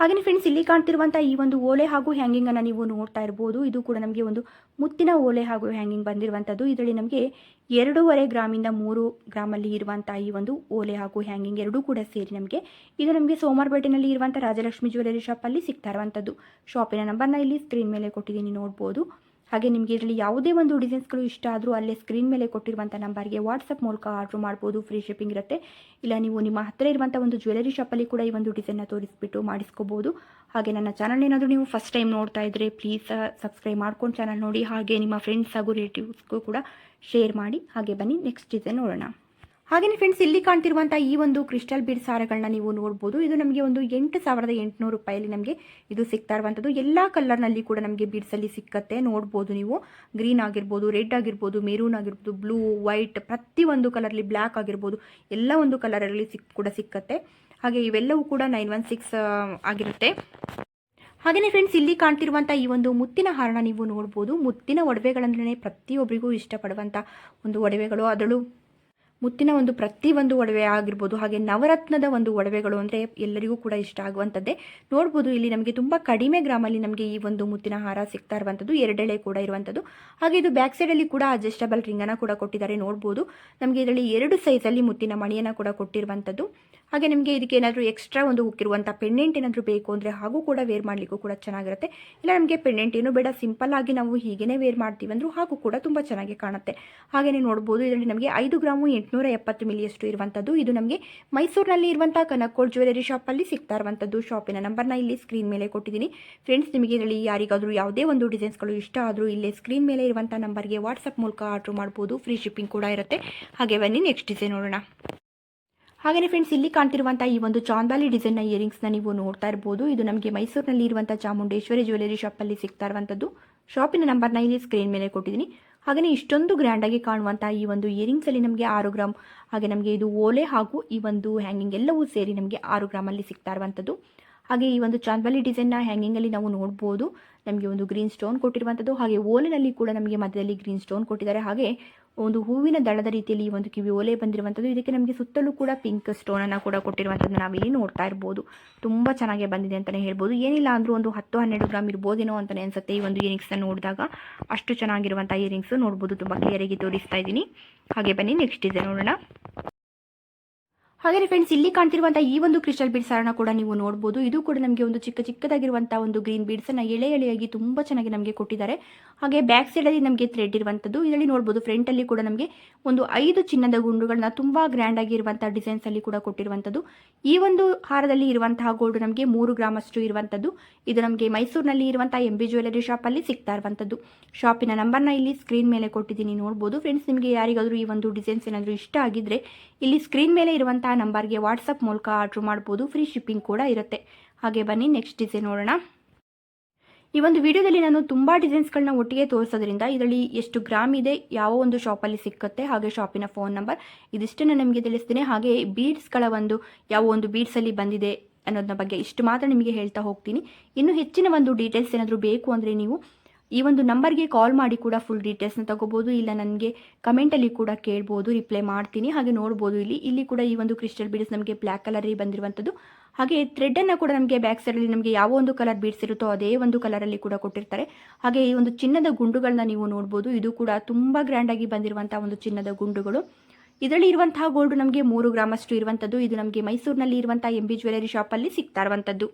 ಹಾಗೆಯೇ ಫ್ರೆಂಡ್ಸ್ ಇಲ್ಲಿ ಕಾಣ್ತಿರುವಂಥ ಈ ಒಂದು ಓಲೆ ಹಾಗೂ ಹ್ಯಾಂಗಿಂಗನ್ನು ನೀವು ನೋಡ್ತಾ ಇರ್ಬೋದು. ಇದು ಕೂಡ ನಮಗೆ ಒಂದು ಮುತ್ತಿನ ಓಲೆ ಹಾಗೂ ಹ್ಯಾಂಗಿಂಗ್ ಬಂದಿರುವಂಥದ್ದು ಇದರಲ್ಲಿ ನಮಗೆ ಎರಡೂವರೆ ಗ್ರಾಮಿಂದ ಮೂರು ಗ್ರಾಮಲ್ಲಿ ಇರುವಂಥ ಈ ಒಂದು ಓಲೆ ಹಾಗೂ ಹ್ಯಾಂಗಿಂಗ್ ಎರಡೂ ಕೂಡ ಸೇರಿ ನಮಗೆ ಇದು ನಮಗೆ ಸೋಮವಾರಪೇಟೆನಲ್ಲಿ ಇರುವಂಥ ರಾಜಲಕ್ಷ್ಮಿ ಜ್ಯುವೆಲರಿ ಶಾಪಲ್ಲಿ ಸಿಗ್ತಾ ಇರುವಂಥದ್ದು ಶಾಪಿನ ನಂಬರ್ನ ಇಲ್ಲಿ ಸ್ಕ್ರೀನ್ ಮೇಲೆ ಕೊಟ್ಟಿದ್ದೀನಿ, ನೋಡ್ಬೋದು. ಹಾಗೆ ನಿಮಗೆ ಇದರಲ್ಲಿ ಯಾವುದೇ ಒಂದು ಡಿಸೈನ್ಸ್ಗಳು ಇಷ್ಟ ಆದರೂ ಅಲ್ಲೇ ಸ್ಕ್ರೀನ್ ಮೇಲೆ ಕೊಟ್ಟಿರುವಂಥ ನಂಬರ್ಗೆ ವಾಟ್ಸಪ್ ಮೂಲಕ ಆರ್ಡ್ರ್ ಮಾಡ್ಬೋದು ಫ್ರೀ ಶಿಪ್ಪಿಂಗ್ ಇರುತ್ತೆ. ಇಲ್ಲ ನೀವು ನಿಮ್ಮ ಹತ್ತಿರ ಇರುವಂಥ ಒಂದು ಜ್ಯುವೆಲರಿ ಶಾಪಲ್ಲಿ ಕೂಡ ಈ ಒಂದು ಡಿಸೈನ್ನ ತೋರಿಸ್ಬಿಟ್ಟು ಮಾಡಿಸ್ಕೋಬೋದು. ಹಾಗೆ ನನ್ನ ಚಾನಲ್ ಏನಾದರೂ ನೀವು ಫಸ್ಟ್ ಟೈಮ್ ನೋಡ್ತಾ ಇದ್ದರೆ ಪ್ಲೀಸ್ ಸಬ್ಸ್ಕ್ರೈಬ್ ಮಾಡ್ಕೊಂಡು ಚಾನಲ್ ನೋಡಿ, ಹಾಗೆ ನಿಮ್ಮ ಫ್ರೆಂಡ್ಸ್ ಹಾಗೂ ರಿಲೇಟಿವ್ಸ್ಗೂ ಕೂಡ ಶೇರ್ ಮಾಡಿ. ಹಾಗೆ ಬನ್ನಿ ನೆಕ್ಸ್ಟ್ ಡಿಸೈನ್ ನೋಡೋಣ. ಹಾಗೆಯೇ ಫ್ರೆಂಡ್ಸ್ ಇಲ್ಲಿ ಕಾಣ್ತಿರುವಂಥ ಈ ಒಂದು ಕ್ರಿಸ್ಟಲ್ ಬೀಡ್ ಸಾರಗಳನ್ನ ನೀವು ನೋಡ್ಬೋದು. ಇದು ನಮಗೆ ಒಂದು ಎಂಟು ಸಾವಿರದ ಎಂಟುನೂರು ರೂಪಾಯಲ್ಲಿ ನಮಗೆ ಇದು ಸಿಗ್ತಾ ಇರುವಂಥದ್ದು ಎಲ್ಲ ಕಲರ್ನಲ್ಲಿ ಕೂಡ ನಮಗೆ ಬೀಡ್ಸಲ್ಲಿ ಸಿಕ್ಕತ್ತೆ. ನೋಡ್ಬೋದು ನೀವು. ಗ್ರೀನ್ ಆಗಿರ್ಬೋದು ರೆಡ್ ಆಗಿರ್ಬೋದು ಮೆರೂನ್ ಆಗಿರ್ಬೋದು ಬ್ಲೂ ವೈಟ್ ಪ್ರತಿಯೊಂದು ಕಲರ್ಲಿ ಬ್ಲ್ಯಾಕ್ ಆಗಿರ್ಬೋದು, ಎಲ್ಲ ಒಂದು ಕಲರಲ್ಲಿ ಸಿಕ್, ಕೂಡ ಸಿಕ್ಕತ್ತೆ. ಹಾಗೆ ಇವೆಲ್ಲವೂ ಕೂಡ ನೈನ್ ಒನ್ ಸಿಕ್ಸ್ ಆಗಿರುತ್ತೆ. ಹಾಗೆಯೇ ಫ್ರೆಂಡ್ಸ್ ಇಲ್ಲಿ ಕಾಣ್ತಿರುವಂಥ ಈ ಒಂದು ಮುತ್ತಿನ ಹಾರನ ನೀವು ನೋಡ್ಬೋದು. ಮುತ್ತಿನ ಒಡವೆಗಳಂದ್ರೆ ಪ್ರತಿಯೊಬ್ಬರಿಗೂ ಇಷ್ಟಪಡುವಂಥ ಒಂದು ಒಡವೆಗಳು. ಅದರಲ್ಲೂ ಮುತ್ತಿನ ಒಂದು ಪ್ರತಿ ಒಂದು ಒಡವೆ ಆಗಿರ್ಬೋದು, ಹಾಗೆ ನವರತ್ನದ ಒಂದು ಒಡವೆಗಳು ಅಂದರೆ ಎಲ್ಲರಿಗೂ ಕೂಡ ಇಷ್ಟ ಆಗುವಂಥದ್ದೇ. ನೋಡ್ಬೋದು, ಇಲ್ಲಿ ನಮಗೆ ತುಂಬ ಕಡಿಮೆ ಗ್ರಾಮಲ್ಲಿ ನಮಗೆ ಈ ಒಂದು ಮುತ್ತಿನ ಹಾರ ಸಿಗ್ತಾ ಇರುವಂಥದ್ದು, ಎರಡೆಳೆ ಕೂಡ ಇರುವಂಥದ್ದು. ಹಾಗೆ ಇದು ಬ್ಯಾಕ್ ಸೈಡಲ್ಲಿ ಕೂಡ ಅಡ್ಜಸ್ಟಬಲ್ ರಿಂಗನ್ನು ಕೂಡ ಕೊಟ್ಟಿದ್ದಾರೆ, ನೋಡ್ಬೋದು. ನಮಗೆ ಇದರಲ್ಲಿ ಎರಡು ಸೈಜಲ್ಲಿ ಮುತ್ತಿನ ಮಣಿಯನ್ನು ಕೂಡ ಕೊಟ್ಟಿರುವಂಥದ್ದು. ಹಾಗೆ ನಿಮಗೆ ಇದಕ್ಕೆ ಏನಾದರೂ ಎಕ್ಸ್ಟ್ರಾ ಒಂದು ಉಕ್ಕಿರುವಂಥ ಪೆಂಡೆಂಟ್ ಏನಾದರೂ ಬೇಕು ಅಂದರೆ ಹಾಗೂ ಕೂಡ ವೇರ್ ಮಾಡಲಿಕ್ಕೂ ಕೂಡ ಚೆನ್ನಾಗಿರುತ್ತೆ. ಇಲ್ಲ, ನಮಗೆ ಪೆಂಡೆಂಟ್ ಏನು ಬೇಡ ಸಿಂಪಲ್ ಆಗಿ ನಾವು ಹೀಗೇ ವೇರ್ ಮಾಡ್ತೀವಿ ಅಂದರೂ ಹಾಗೂ ಕೂಡ ತುಂಬ ಚೆನ್ನಾಗಿ ಕಾಣುತ್ತೆ. ಹಾಗೆಯೇ ನೋಡ್ಬೋದು, ಇದರಲ್ಲಿ ನಮಗೆ ಐದು ಗ್ರಾಮು ಎಂಟುನೂರ ಎಪ್ಪತ್ತು ಮಿಲಿಯಷ್ಟು ಇರುವಂಥದ್ದು. ಇದು ನಮಗೆ ಮೈಸೂರಿನಲ್ಲಿ ಇರುವಂಥ ಕನಕೋಳ್ ಜ್ಯುವೆಲರಿ ಶಾಪಲ್ಲಿ ಸಿಗ್ತಾ ಇರುವಂಥದ್ದು. ಶಾಪಿನ ನಂಬರ್ನ ಇಲ್ಲಿ ಸ್ಕ್ರೀನ್ ಮೇಲೆ ಕೊಟ್ಟಿದ್ದೀನಿ. ಫ್ರೆಂಡ್ಸ್ ನಿಮಗೆ ಇದರಲ್ಲಿ ಯಾರಿಗಾದರೂ ಯಾವುದೇ ಒಂದು ಡಿಸೈನ್ಸ್ಗಳು ಇಷ್ಟ ಆದರೂ ಇಲ್ಲೇ ಸ್ಕ್ರೀನ್ ಮೇಲೆ ಇರುವಂಥ ನಂಬರ್ಗೆ ವಾಟ್ಸಪ್ ಮೂಲಕ ಆರ್ಡ್ರ್ ಮಾಡ್ಬೋದು. ಫ್ರೀ ಶಿಪ್ಪಿಂಗ್ ಕೂಡ ಇರುತ್ತೆ. ಹಾಗೆ ಬನ್ನಿ ನೆಕ್ಸ್ಟ್ ಡಿಸೈನ್ ನೋಡೋಣ. ಹಾಗೆಯೇ ಫ್ರೆಂಡ್ಸ್ ಇಲ್ಲಿ ಕಾಣ್ತಿರುವಂಥ ಈ ಒಂದು ಚಾಂದಾಲಿ ಡಿಸೈನ್ನ ಇಯರಿಂಗ್ಸ್ನ ನೀವು ನೋಡ್ತಾ ಇರ್ಬೋದು. ಇದು ನಮಗೆ ಮೈಸೂರಿನಲ್ಲಿ ಇರುವಂಥ ಚಾಮುಂಡೇಶ್ವರಿ ಜ್ಯುವೆಲರಿ ಶಾಪಲ್ಲಿ ಸಿಗ್ತಾ ಇರುವಂಥದ್ದು. ಶಾಪಿನ ನಂಬರ್ನ ಇಲ್ಲಿ ಸ್ಕ್ರೀನ್ ಮೇಲೆ ಕೊಟ್ಟಿದ್ದೀನಿ. ಹಾಗೆಯೇ ಇಷ್ಟೊಂದು ಗ್ರ್ಯಾಂಡಾಗಿ ಕಾಣುವಂಥ ಈ ಒಂದು ಇಯರಿಂಗ್ಸಲ್ಲಿ ನಮಗೆ ಆರು ಗ್ರಾಮ್ ಹಾಗೆ ನಮಗೆ ಇದು ಓಲೆ ಹಾಗೂ ಈ ಒಂದು ಹ್ಯಾಂಗಿಂಗ್ ಎಲ್ಲವೂ ಸೇರಿ ನಮಗೆ ಆರು ಗ್ರಾಮಲ್ಲಿ ಸಿಗ್ತಾ ಇರುವಂಥದ್ದು ಹಾಗೆ ಈ ಒಂದು ಚಾಂದ್ಬಲಿ ಡಿಸೈನ್ನ ಹ್ಯಾಂಗಿಂಗಲ್ಲಿ ನಾವು ನೋಡ್ಬೋದು. ನಮಗೆ ಒಂದು ಗ್ರೀನ್ ಸ್ಟೋನ್ ಕೊಟ್ಟಿರುವಂಥದ್ದು ಹಾಗೆ ಓಲೆನಲ್ಲಿ ಕೂಡ ನಮಗೆ ಮಧ್ಯದಲ್ಲಿ ಗ್ರೀನ್ ಸ್ಟೋನ್ ಕೊಟ್ಟಿದ್ದಾರೆ. ಹಾಗೆ ಒಂದು ಹೂವಿನ ದಳದ ರೀತಿಯಲ್ಲಿ ಈ ಒಂದು ಕಿವಿ ಓಲೆ ಬಂದಿರುವಂಥದ್ದು. ಇದಕ್ಕೆ ನಮಗೆ ಸುತ್ತಲೂ ಕೂಡ ಪಿಂಕ್ ಸ್ಟೋನನ್ನು ಕೂಡ ಕೊಟ್ಟಿರುವಂಥದ್ದು ನಾವಿಲ್ಲಿ ನೋಡ್ತಾ ಇರ್ಬೋದು. ತುಂಬ ಚೆನ್ನಾಗಿ ಬಂದಿದೆ ಅಂತಲೇ ಹೇಳ್ಬೋದು. ಏನಿಲ್ಲ ಅಂದರೂ ಒಂದು ಹತ್ತು ಹನ್ನೆರಡು ಗ್ರಾಮ್ ಇರ್ಬೋದೇನೋ ಅಂತಲೇ ಅನಿಸುತ್ತೆ ಈ ಒಂದು ಇಯರಿಂಗ್ಸ್ನ ನೋಡಿದಾಗ. ಅಷ್ಟು ಚೆನ್ನಾಗಿರುವಂಥ ಇಯರಿಂಗ್ಸ್ ನೋಡ್ಬೋದು. ತುಂಬ ಕ್ಲಿಯರಾಗಿ ತೋರಿಸ್ತಾ ಇದ್ದೀನಿ. ಹಾಗೆ ಬನ್ನಿ ನೆಕ್ಸ್ಟ್ ಇದೆ ನೋಡೋಣ. ಹಾಗೆ ಫ್ರೆಂಡ್ಸ್ ಇಲ್ಲಿ ಕಾಣ್ತಿರುವಂತಹ ಈ ಒಂದು ಕ್ರಿಸ್ಟಲ್ ಬೀಡ್ಸ್ ಅನ್ನ ಕೂಡ ನೀವು ನೋಡಬಹುದು ಇದು ಕೂಡ ನಮಗೆ ಒಂದು ಚಿಕ್ಕ ಚಿಕ್ಕದಾಗಿರುವಂತಹ ಒಂದು ಗ್ರೀನ್ ಬೀಡ್ಸನ್ನು ಎಳೆ ಎಳೆಯಾಗಿ ತುಂಬಾ ಚೆನ್ನಾಗಿ ನಮಗೆ ಕೊಟ್ಟಿದ್ದಾರೆ. ಹಾಗೆ ಬ್ಯಾಕ್ ಸೈಡ್ ಅಲ್ಲಿ ನಮಗೆ ಥ್ರೆಡ್ ಇರುವಂತದ್ದು. ಇದರಲ್ಲಿ ಫ್ರಂಟ್ ಅಲ್ಲಿ ಕೂಡ ನಮಗೆ ಒಂದು ಐದು ಚಿನ್ನದ ಗುಂಡುಗಳನ್ನ ತುಂಬಾ ಗ್ರ್ಯಾಂಡ್ ಆಗಿರುವಂಥ ಡಿಸೈನ್ಸಲ್ಲಿ ಕೂಡ ಕೊಟ್ಟಿರುವಂತದ್ದು. ಈ ಒಂದು ಹಾರದಲ್ಲಿ ಇರುವಂತಹ ಗೋಲ್ಡ್ ನಮಗೆ ಮೂರು ಗ್ರಾಮ್ ಅಷ್ಟು ಇರುವಂಥದ್ದು ಇದು ನಮಗೆ ಮೈಸೂರಿನಲ್ಲಿ ಇರುವಂತಹ ಎಂಬಿ ಬಿ ಶಾಪ್ ಅಲ್ಲಿ ಸಿಗ್ತಾ ಇರುವಂಥದ್ದು ಶಾಪಿನ ನಂಬರ್ನ ಇಲ್ಲಿ ಸ್ಕ್ರೀನ್ ಮೇಲೆ ಕೊಟ್ಟಿದ್ದೀನಿ ನೋಡಬಹುದು ಫ್ರೆಂಡ್ಸ್ ನಿಮಗೆ ಯಾರಿಗಾದರೂ ಈ ಒಂದು ಡಿಸೈನ್ಸ್ ಏನಾದರೂ ಇಷ್ಟ ಆಗಿದ್ರೆ, ಇಲ್ಲಿ ಸ್ಕ್ರೀನ್ ಮೇಲೆ ಇರುವಂತಹ ನಂಬರ್ಗೆ ವಾಟ್ಸಪ್ ಮೂಲಕ ಆರ್ಡ್ರ್ ಮಾಡ್ಬೋದು. ಫ್ರೀ ಶಿಪ್ಪಿಂಗ್ ಕೂಡ ಇರುತ್ತೆ. ಹಾಗೆ ಬನ್ನಿ, ನೆಕ್ಸ್ಟ್ ಡಿಸೈನ್ ನೋಡೋಣ. ಈ ಒಂದು ವಿಡಿಯೋದಲ್ಲಿ ನಾನು ತುಂಬ ಡಿಸೈನ್ಸ್ಗಳನ್ನ ಒಟ್ಟಿಗೆ ತೋರಿಸೋದ್ರಿಂದ ಇದರಲ್ಲಿ ಎಷ್ಟು ಗ್ರಾಮ್ ಇದೆ, ಯಾವ ಒಂದು ಶಾಪಲ್ಲಿ ಸಿಕ್ಕುತ್ತೆ, ಹಾಗೆ ಶಾಪಿನ ಫೋನ್ ನಂಬರ್ ಇದಿಷ್ಟನ್ನು ನಿಮಗೆ ತಿಳಿಸ್ತೀನಿ. ಹಾಗೆ ಬೀಡ್ಸ್ಗಳ ಒಂದು, ಯಾವ ಒಂದು ಬೀಡ್ಸಲ್ಲಿ ಬಂದಿದೆ ಅನ್ನೋದನ್ನ ಬಗ್ಗೆ ಇಷ್ಟು ಮಾತ್ರ ನಿಮಗೆ ಹೇಳ್ತಾ ಹೋಗ್ತೀನಿ. ಇನ್ನು ಹೆಚ್ಚಿನ ಒಂದು ಡೀಟೇಲ್ಸ್ ಏನಾದರೂ ಬೇಕು ಅಂದರೆ ನೀವು ಈ ಒಂದು ನಂಬರ್ಗೆ ಕಾಲ್ ಮಾಡಿ ಕೂಡ ಫುಲ್ ಡೀಟೇಲ್ಸ್ನ ತಗೋಬೋದು, ಇಲ್ಲ ನನಗೆ ಕಮೆಂಟಲ್ಲಿ ಕೂಡ ಕೇಳ್ಬೋದು ರಿಪ್ಲೈ ಮಾಡ್ತೀನಿ, ಹಾಗೆ ನೋಡ್ಬೋದು ಇಲ್ಲಿ. ಇಲ್ಲಿ ಕೂಡ ಈ ಒಂದು ಕ್ರಿಸ್ಟಲ್ ಬೀಡ್ಸ್ ನಮಗೆ ಬ್ಲ್ಯಾಕ್ ಕಲರಲ್ಲಿ ಬಂದಿರುವಂಥದ್ದು. ಹಾಗೆ ಥ್ರೆಡ್ಡನ್ನು ಕೂಡ ನಮಗೆ ಬ್ಯಾಕ್ ಸೈಡಲ್ಲಿ ನಮಗೆ ಯಾವ ಒಂದು ಕಲರ್ ಬೀಡ್ಸ್ ಇರುತ್ತೋ ಅದೇ ಒಂದು ಕಲರಲ್ಲಿ ಕೂಡ ಕೊಟ್ಟಿರ್ತಾರೆ. ಹಾಗೆ ಈ ಒಂದು ಚಿನ್ನದ ಗುಂಡುಗಳನ್ನ ನೀವು ನೋಡ್ಬೋದು. ಇದು ಕೂಡ ತುಂಬ ಗ್ರ್ಯಾಂಡಾಗಿ ಬಂದಿರುವಂಥ ಒಂದು ಚಿನ್ನದ ಗುಂಡುಗಳು. ಇದರಲ್ಲಿ ಇರುವಂತಹ ಗೋಲ್ಡ್ ನಮಗೆ ಮೂರು ಗ್ರಾಮಷ್ಟು ಇರುವಂಥದ್ದು. ಇದು ನಮಗೆ ಮೈಸೂರಿನಲ್ಲಿ ಇರುವಂಥ ಎಂ ಬಿ ಜ್ಯುವೆಲರಿ ಶಾಪಲ್ಲಿ ಸಿಗ್ತಾ ಇರುವಂಥದ್ದು.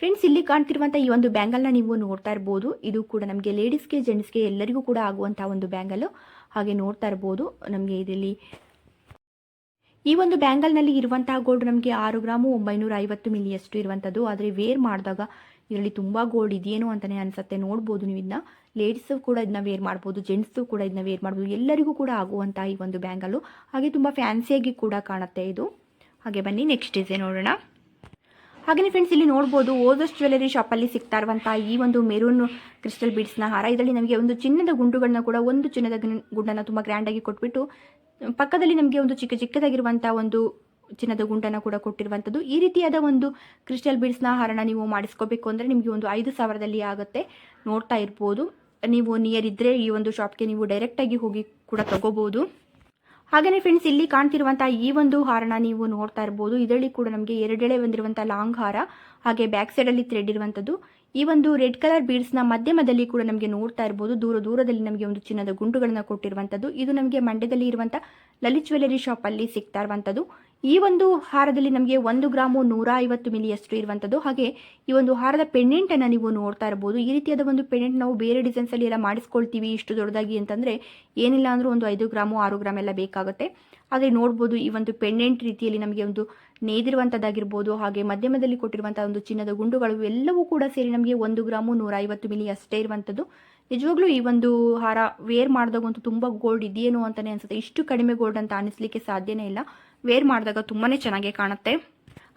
ಫ್ರೆಂಡ್ಸ್ ಇಲ್ಲಿ ಕಾಣ್ತಿರುವಂಥ ಈ ಒಂದು ಬ್ಯಾಂಗಲ್ನ ನೀವು ನೋಡ್ತಾ ಇರ್ಬೋದು. ಇದು ಕೂಡ ನಮಗೆ ಲೇಡೀಸ್ಗೆ ಜೆಂಟ್ಸ್ಗೆ ಎಲ್ಲರಿಗೂ ಕೂಡ ಆಗುವಂಥ ಒಂದು ಬ್ಯಾಂಗಲ್ ಹಾಗೆ ನೋಡ್ತಾ ಇರ್ಬೋದು. ನಮಗೆ ಇದರಲ್ಲಿ ಈ ಒಂದು ಬ್ಯಾಂಗಲ್ನಲ್ಲಿ ಇರುವಂತಹ ಗೋಲ್ಡ್ ನಮಗೆ ಆರು ಗ್ರಾಮು ಒಂಬೈನೂರ ಐವತ್ತು ಮಿಲಿಯಷ್ಟು ಇರುವಂಥದ್ದು ಆದರೆ ವೇರ್ ಮಾಡಿದಾಗ ಇದರಲ್ಲಿ ತುಂಬ ಗೋಲ್ಡ್ ಇದೆಯೇನೋ ಅಂತಲೇ ಅನಿಸುತ್ತೆ. ನೋಡ್ಬೋದು ನೀವು ಇದನ್ನ ಲೇಡೀಸು ಕೂಡ ಇದನ್ನ ವೇರ್ ಮಾಡ್ಬೋದು. ಜೆಂಟ್ಸು ಕೂಡ ಇದನ್ನ ವೇರ್ ಮಾಡ್ಬೋದು. ಎಲ್ಲರಿಗೂ ಕೂಡ ಆಗುವಂಥ ಈ ಒಂದು ಬ್ಯಾಂಗಲ್ಲು ಹಾಗೆ ತುಂಬ ಫ್ಯಾನ್ಸಿಯಾಗಿ ಕೂಡ ಕಾಣುತ್ತೆ ಇದು. ಹಾಗೆ ಬನ್ನಿ ನೆಕ್ಸ್ಟ್ ಡಿಸೈನ್ ನೋಡೋಣ. ಹಾಗೆಯೇ ಫ್ರೆಂಡ್ಸ್ ಇಲ್ಲಿ ನೋಡ್ಬೋದು ಓದಸ್ ಜ್ಯುವೆಲರಿ ಶಾಪಲ್ಲಿ ಸಿಗ್ತಾ ಇರುವಂಥ ಈ ಒಂದು ಮೆರೂನ್ ಕ್ರಿಸ್ಟಲ್ ಬೀಡ್ಸ್ನ ಹಾರ. ಇದರಲ್ಲಿ ನಮಗೆ ಒಂದು ಚಿನ್ನದ ಗುಂಡುಗಳನ್ನ ಕೂಡ, ಒಂದು ಚಿನ್ನದ ಗುಂಡನ್ನು ತುಂಬ ಗ್ರ್ಯಾಂಡಾಗಿ ಕೊಟ್ಬಿಟ್ಟು, ಪಕ್ಕದಲ್ಲಿ ನಮಗೆ ಒಂದು ಚಿಕ್ಕ ಚಿಕ್ಕದಾಗಿರುವಂಥ ಒಂದು ಚಿನ್ನದ ಗುಂಡನ್ನು ಕೂಡ ಕೊಟ್ಟಿರುವಂಥದ್ದು ಈ ರೀತಿಯಾದ ಒಂದು ಕ್ರಿಸ್ಟಲ್ ಬೀಡ್ಸ್ನ ಹಾರನ ನೀವು ಮಾಡಿಸ್ಕೋಬೇಕು ಅಂದರೆ ನಿಮಗೆ ಒಂದು ಐದು ಸಾವಿರದಲ್ಲಿ ಆಗುತ್ತೆ. ನೋಡ್ತಾ ಇರ್ಬೋದು. ನೀವು ನಿಯರ್ ಇದ್ದರೆ ಈ ಒಂದು ಶಾಪ್ಗೆ ನೀವು ಡೈರೆಕ್ಟಾಗಿ ಹೋಗಿ ಕೂಡ ತಗೋಬೋದು. ಹಾಗೆಯೇ ಫ್ರೆಂಡ್ಸ್ ಇಲ್ಲಿ ಕಾಣ್ತಿರುವಂತಹ ಈ ಒಂದು ಹಾರನ ನೀವು ನೋಡ್ತಾ ಇರ್ಬೋದು. ಇದರಲ್ಲಿ ಕೂಡ ನಮಗೆ ಎರಡೆಳೆ ಬಂದಿರುವಂಥ ಲಾಂಗ್ ಹಾರ, ಹಾಗೆ ಬ್ಯಾಕ್ ಸೈಡಲ್ಲಿ ಥ್ರೆಡ್ ಇರುವಂತದ್ದು. ಈ ಒಂದು ರೆಡ್ ಕಲರ್ ಬೀಡ್ಸ್ನ ಮಧ್ಯಮದಲ್ಲಿ ಕೂಡ ನಮಗೆ ನೋಡ್ತಾ ಇರ್ಬೋದು. ದೂರ ದೂರದಲ್ಲಿ ನಮಗೆ ಒಂದು ಚಿನ್ನದ ಗುಂಡುಗಳನ್ನ ಕೊಟ್ಟಿರುವಂತದ್ದು. ಇದು ನಮಗೆ ಮಂಡ್ಯದಲ್ಲಿ ಇರುವಂಥ ಲಲಿತ್ ಜ್ಯುವೆಲರಿ ಅಲ್ಲಿ ಸಿಗ್ತಾ ಇರುವಂಥದ್ದು ಈ ಒಂದು ಹಾರದಲ್ಲಿ ನಮಗೆ ಒಂದು ಗ್ರಾಮು ನೂರ ಐವತ್ತು ಮಿಲಿಯಷ್ಟು ಇರುವಂಥದ್ದು ಹಾಗೆ ಈ ಒಂದು ಹಾರದ ಪೆಂಡೆಂಟನ್ನು ನೀವು ನೋಡ್ತಾ ಇರ್ಬೋದು. ಈ ರೀತಿಯಾದ ಒಂದು ಪೆಂಡೆಂಟ್ ನಾವು ಬೇರೆ ಡಿಸೈನ್ಸಲ್ಲಿ ಎಲ್ಲ ಮಾಡಿಸ್ಕೊಳ್ತೀವಿ ಇಷ್ಟು ದೊಡ್ಡದಾಗಿ ಅಂತಂದರೆ ಏನಿಲ್ಲ ಅಂದರೂ ಒಂದು ಐದು ಗ್ರಾಮು, ಆರು ಗ್ರಾಮ್ ಎಲ್ಲ ಬೇಕಾಗುತ್ತೆ. ಆದರೆ ನೋಡ್ಬೋದು ಈ ಒಂದು ಪೆಂಡೆಂಟ್ ರೀತಿಯಲ್ಲಿ ನಮಗೆ ಒಂದು ನೇದಿರುವಂಥದ್ದಾಗಿರ್ಬೋದು ಹಾಗೆ ಮಧ್ಯಮದಲ್ಲಿ ಕೊಟ್ಟಿರುವಂಥ ಒಂದು ಚಿನ್ನದ ಗುಂಡುಗಳು ಎಲ್ಲವೂ ಕೂಡ ಸೇರಿ ನಮಗೆ ಒಂದು ಗ್ರಾಮು ನೂರ ಐವತ್ತು ಮಿಲಿ ಅಷ್ಟೇ ಇರುವಂಥದ್ದು ನಿಜವಾಗ್ಲೂ ಈ ಒಂದು ಹಾರ ವೇರ್ ಮಾಡಿದಾಗಂತೂ ತುಂಬ ಗೋಲ್ಡ್ ಇದೆಯೇನೋ ಅಂತಲೇ ಅನಿಸುತ್ತೆ. ಇಷ್ಟು ಕಡಿಮೆ ಗೋಲ್ಡ್ ಅಂತ ಅನಿಸ್ಲಿಕ್ಕೆ ಸಾಧ್ಯನೇ ಇಲ್ಲ. ವೇರ್ ಮಾಡಿದಾಗ ತುಂಬಾ ಚೆನ್ನಾಗಿ ಕಾಣುತ್ತೆ.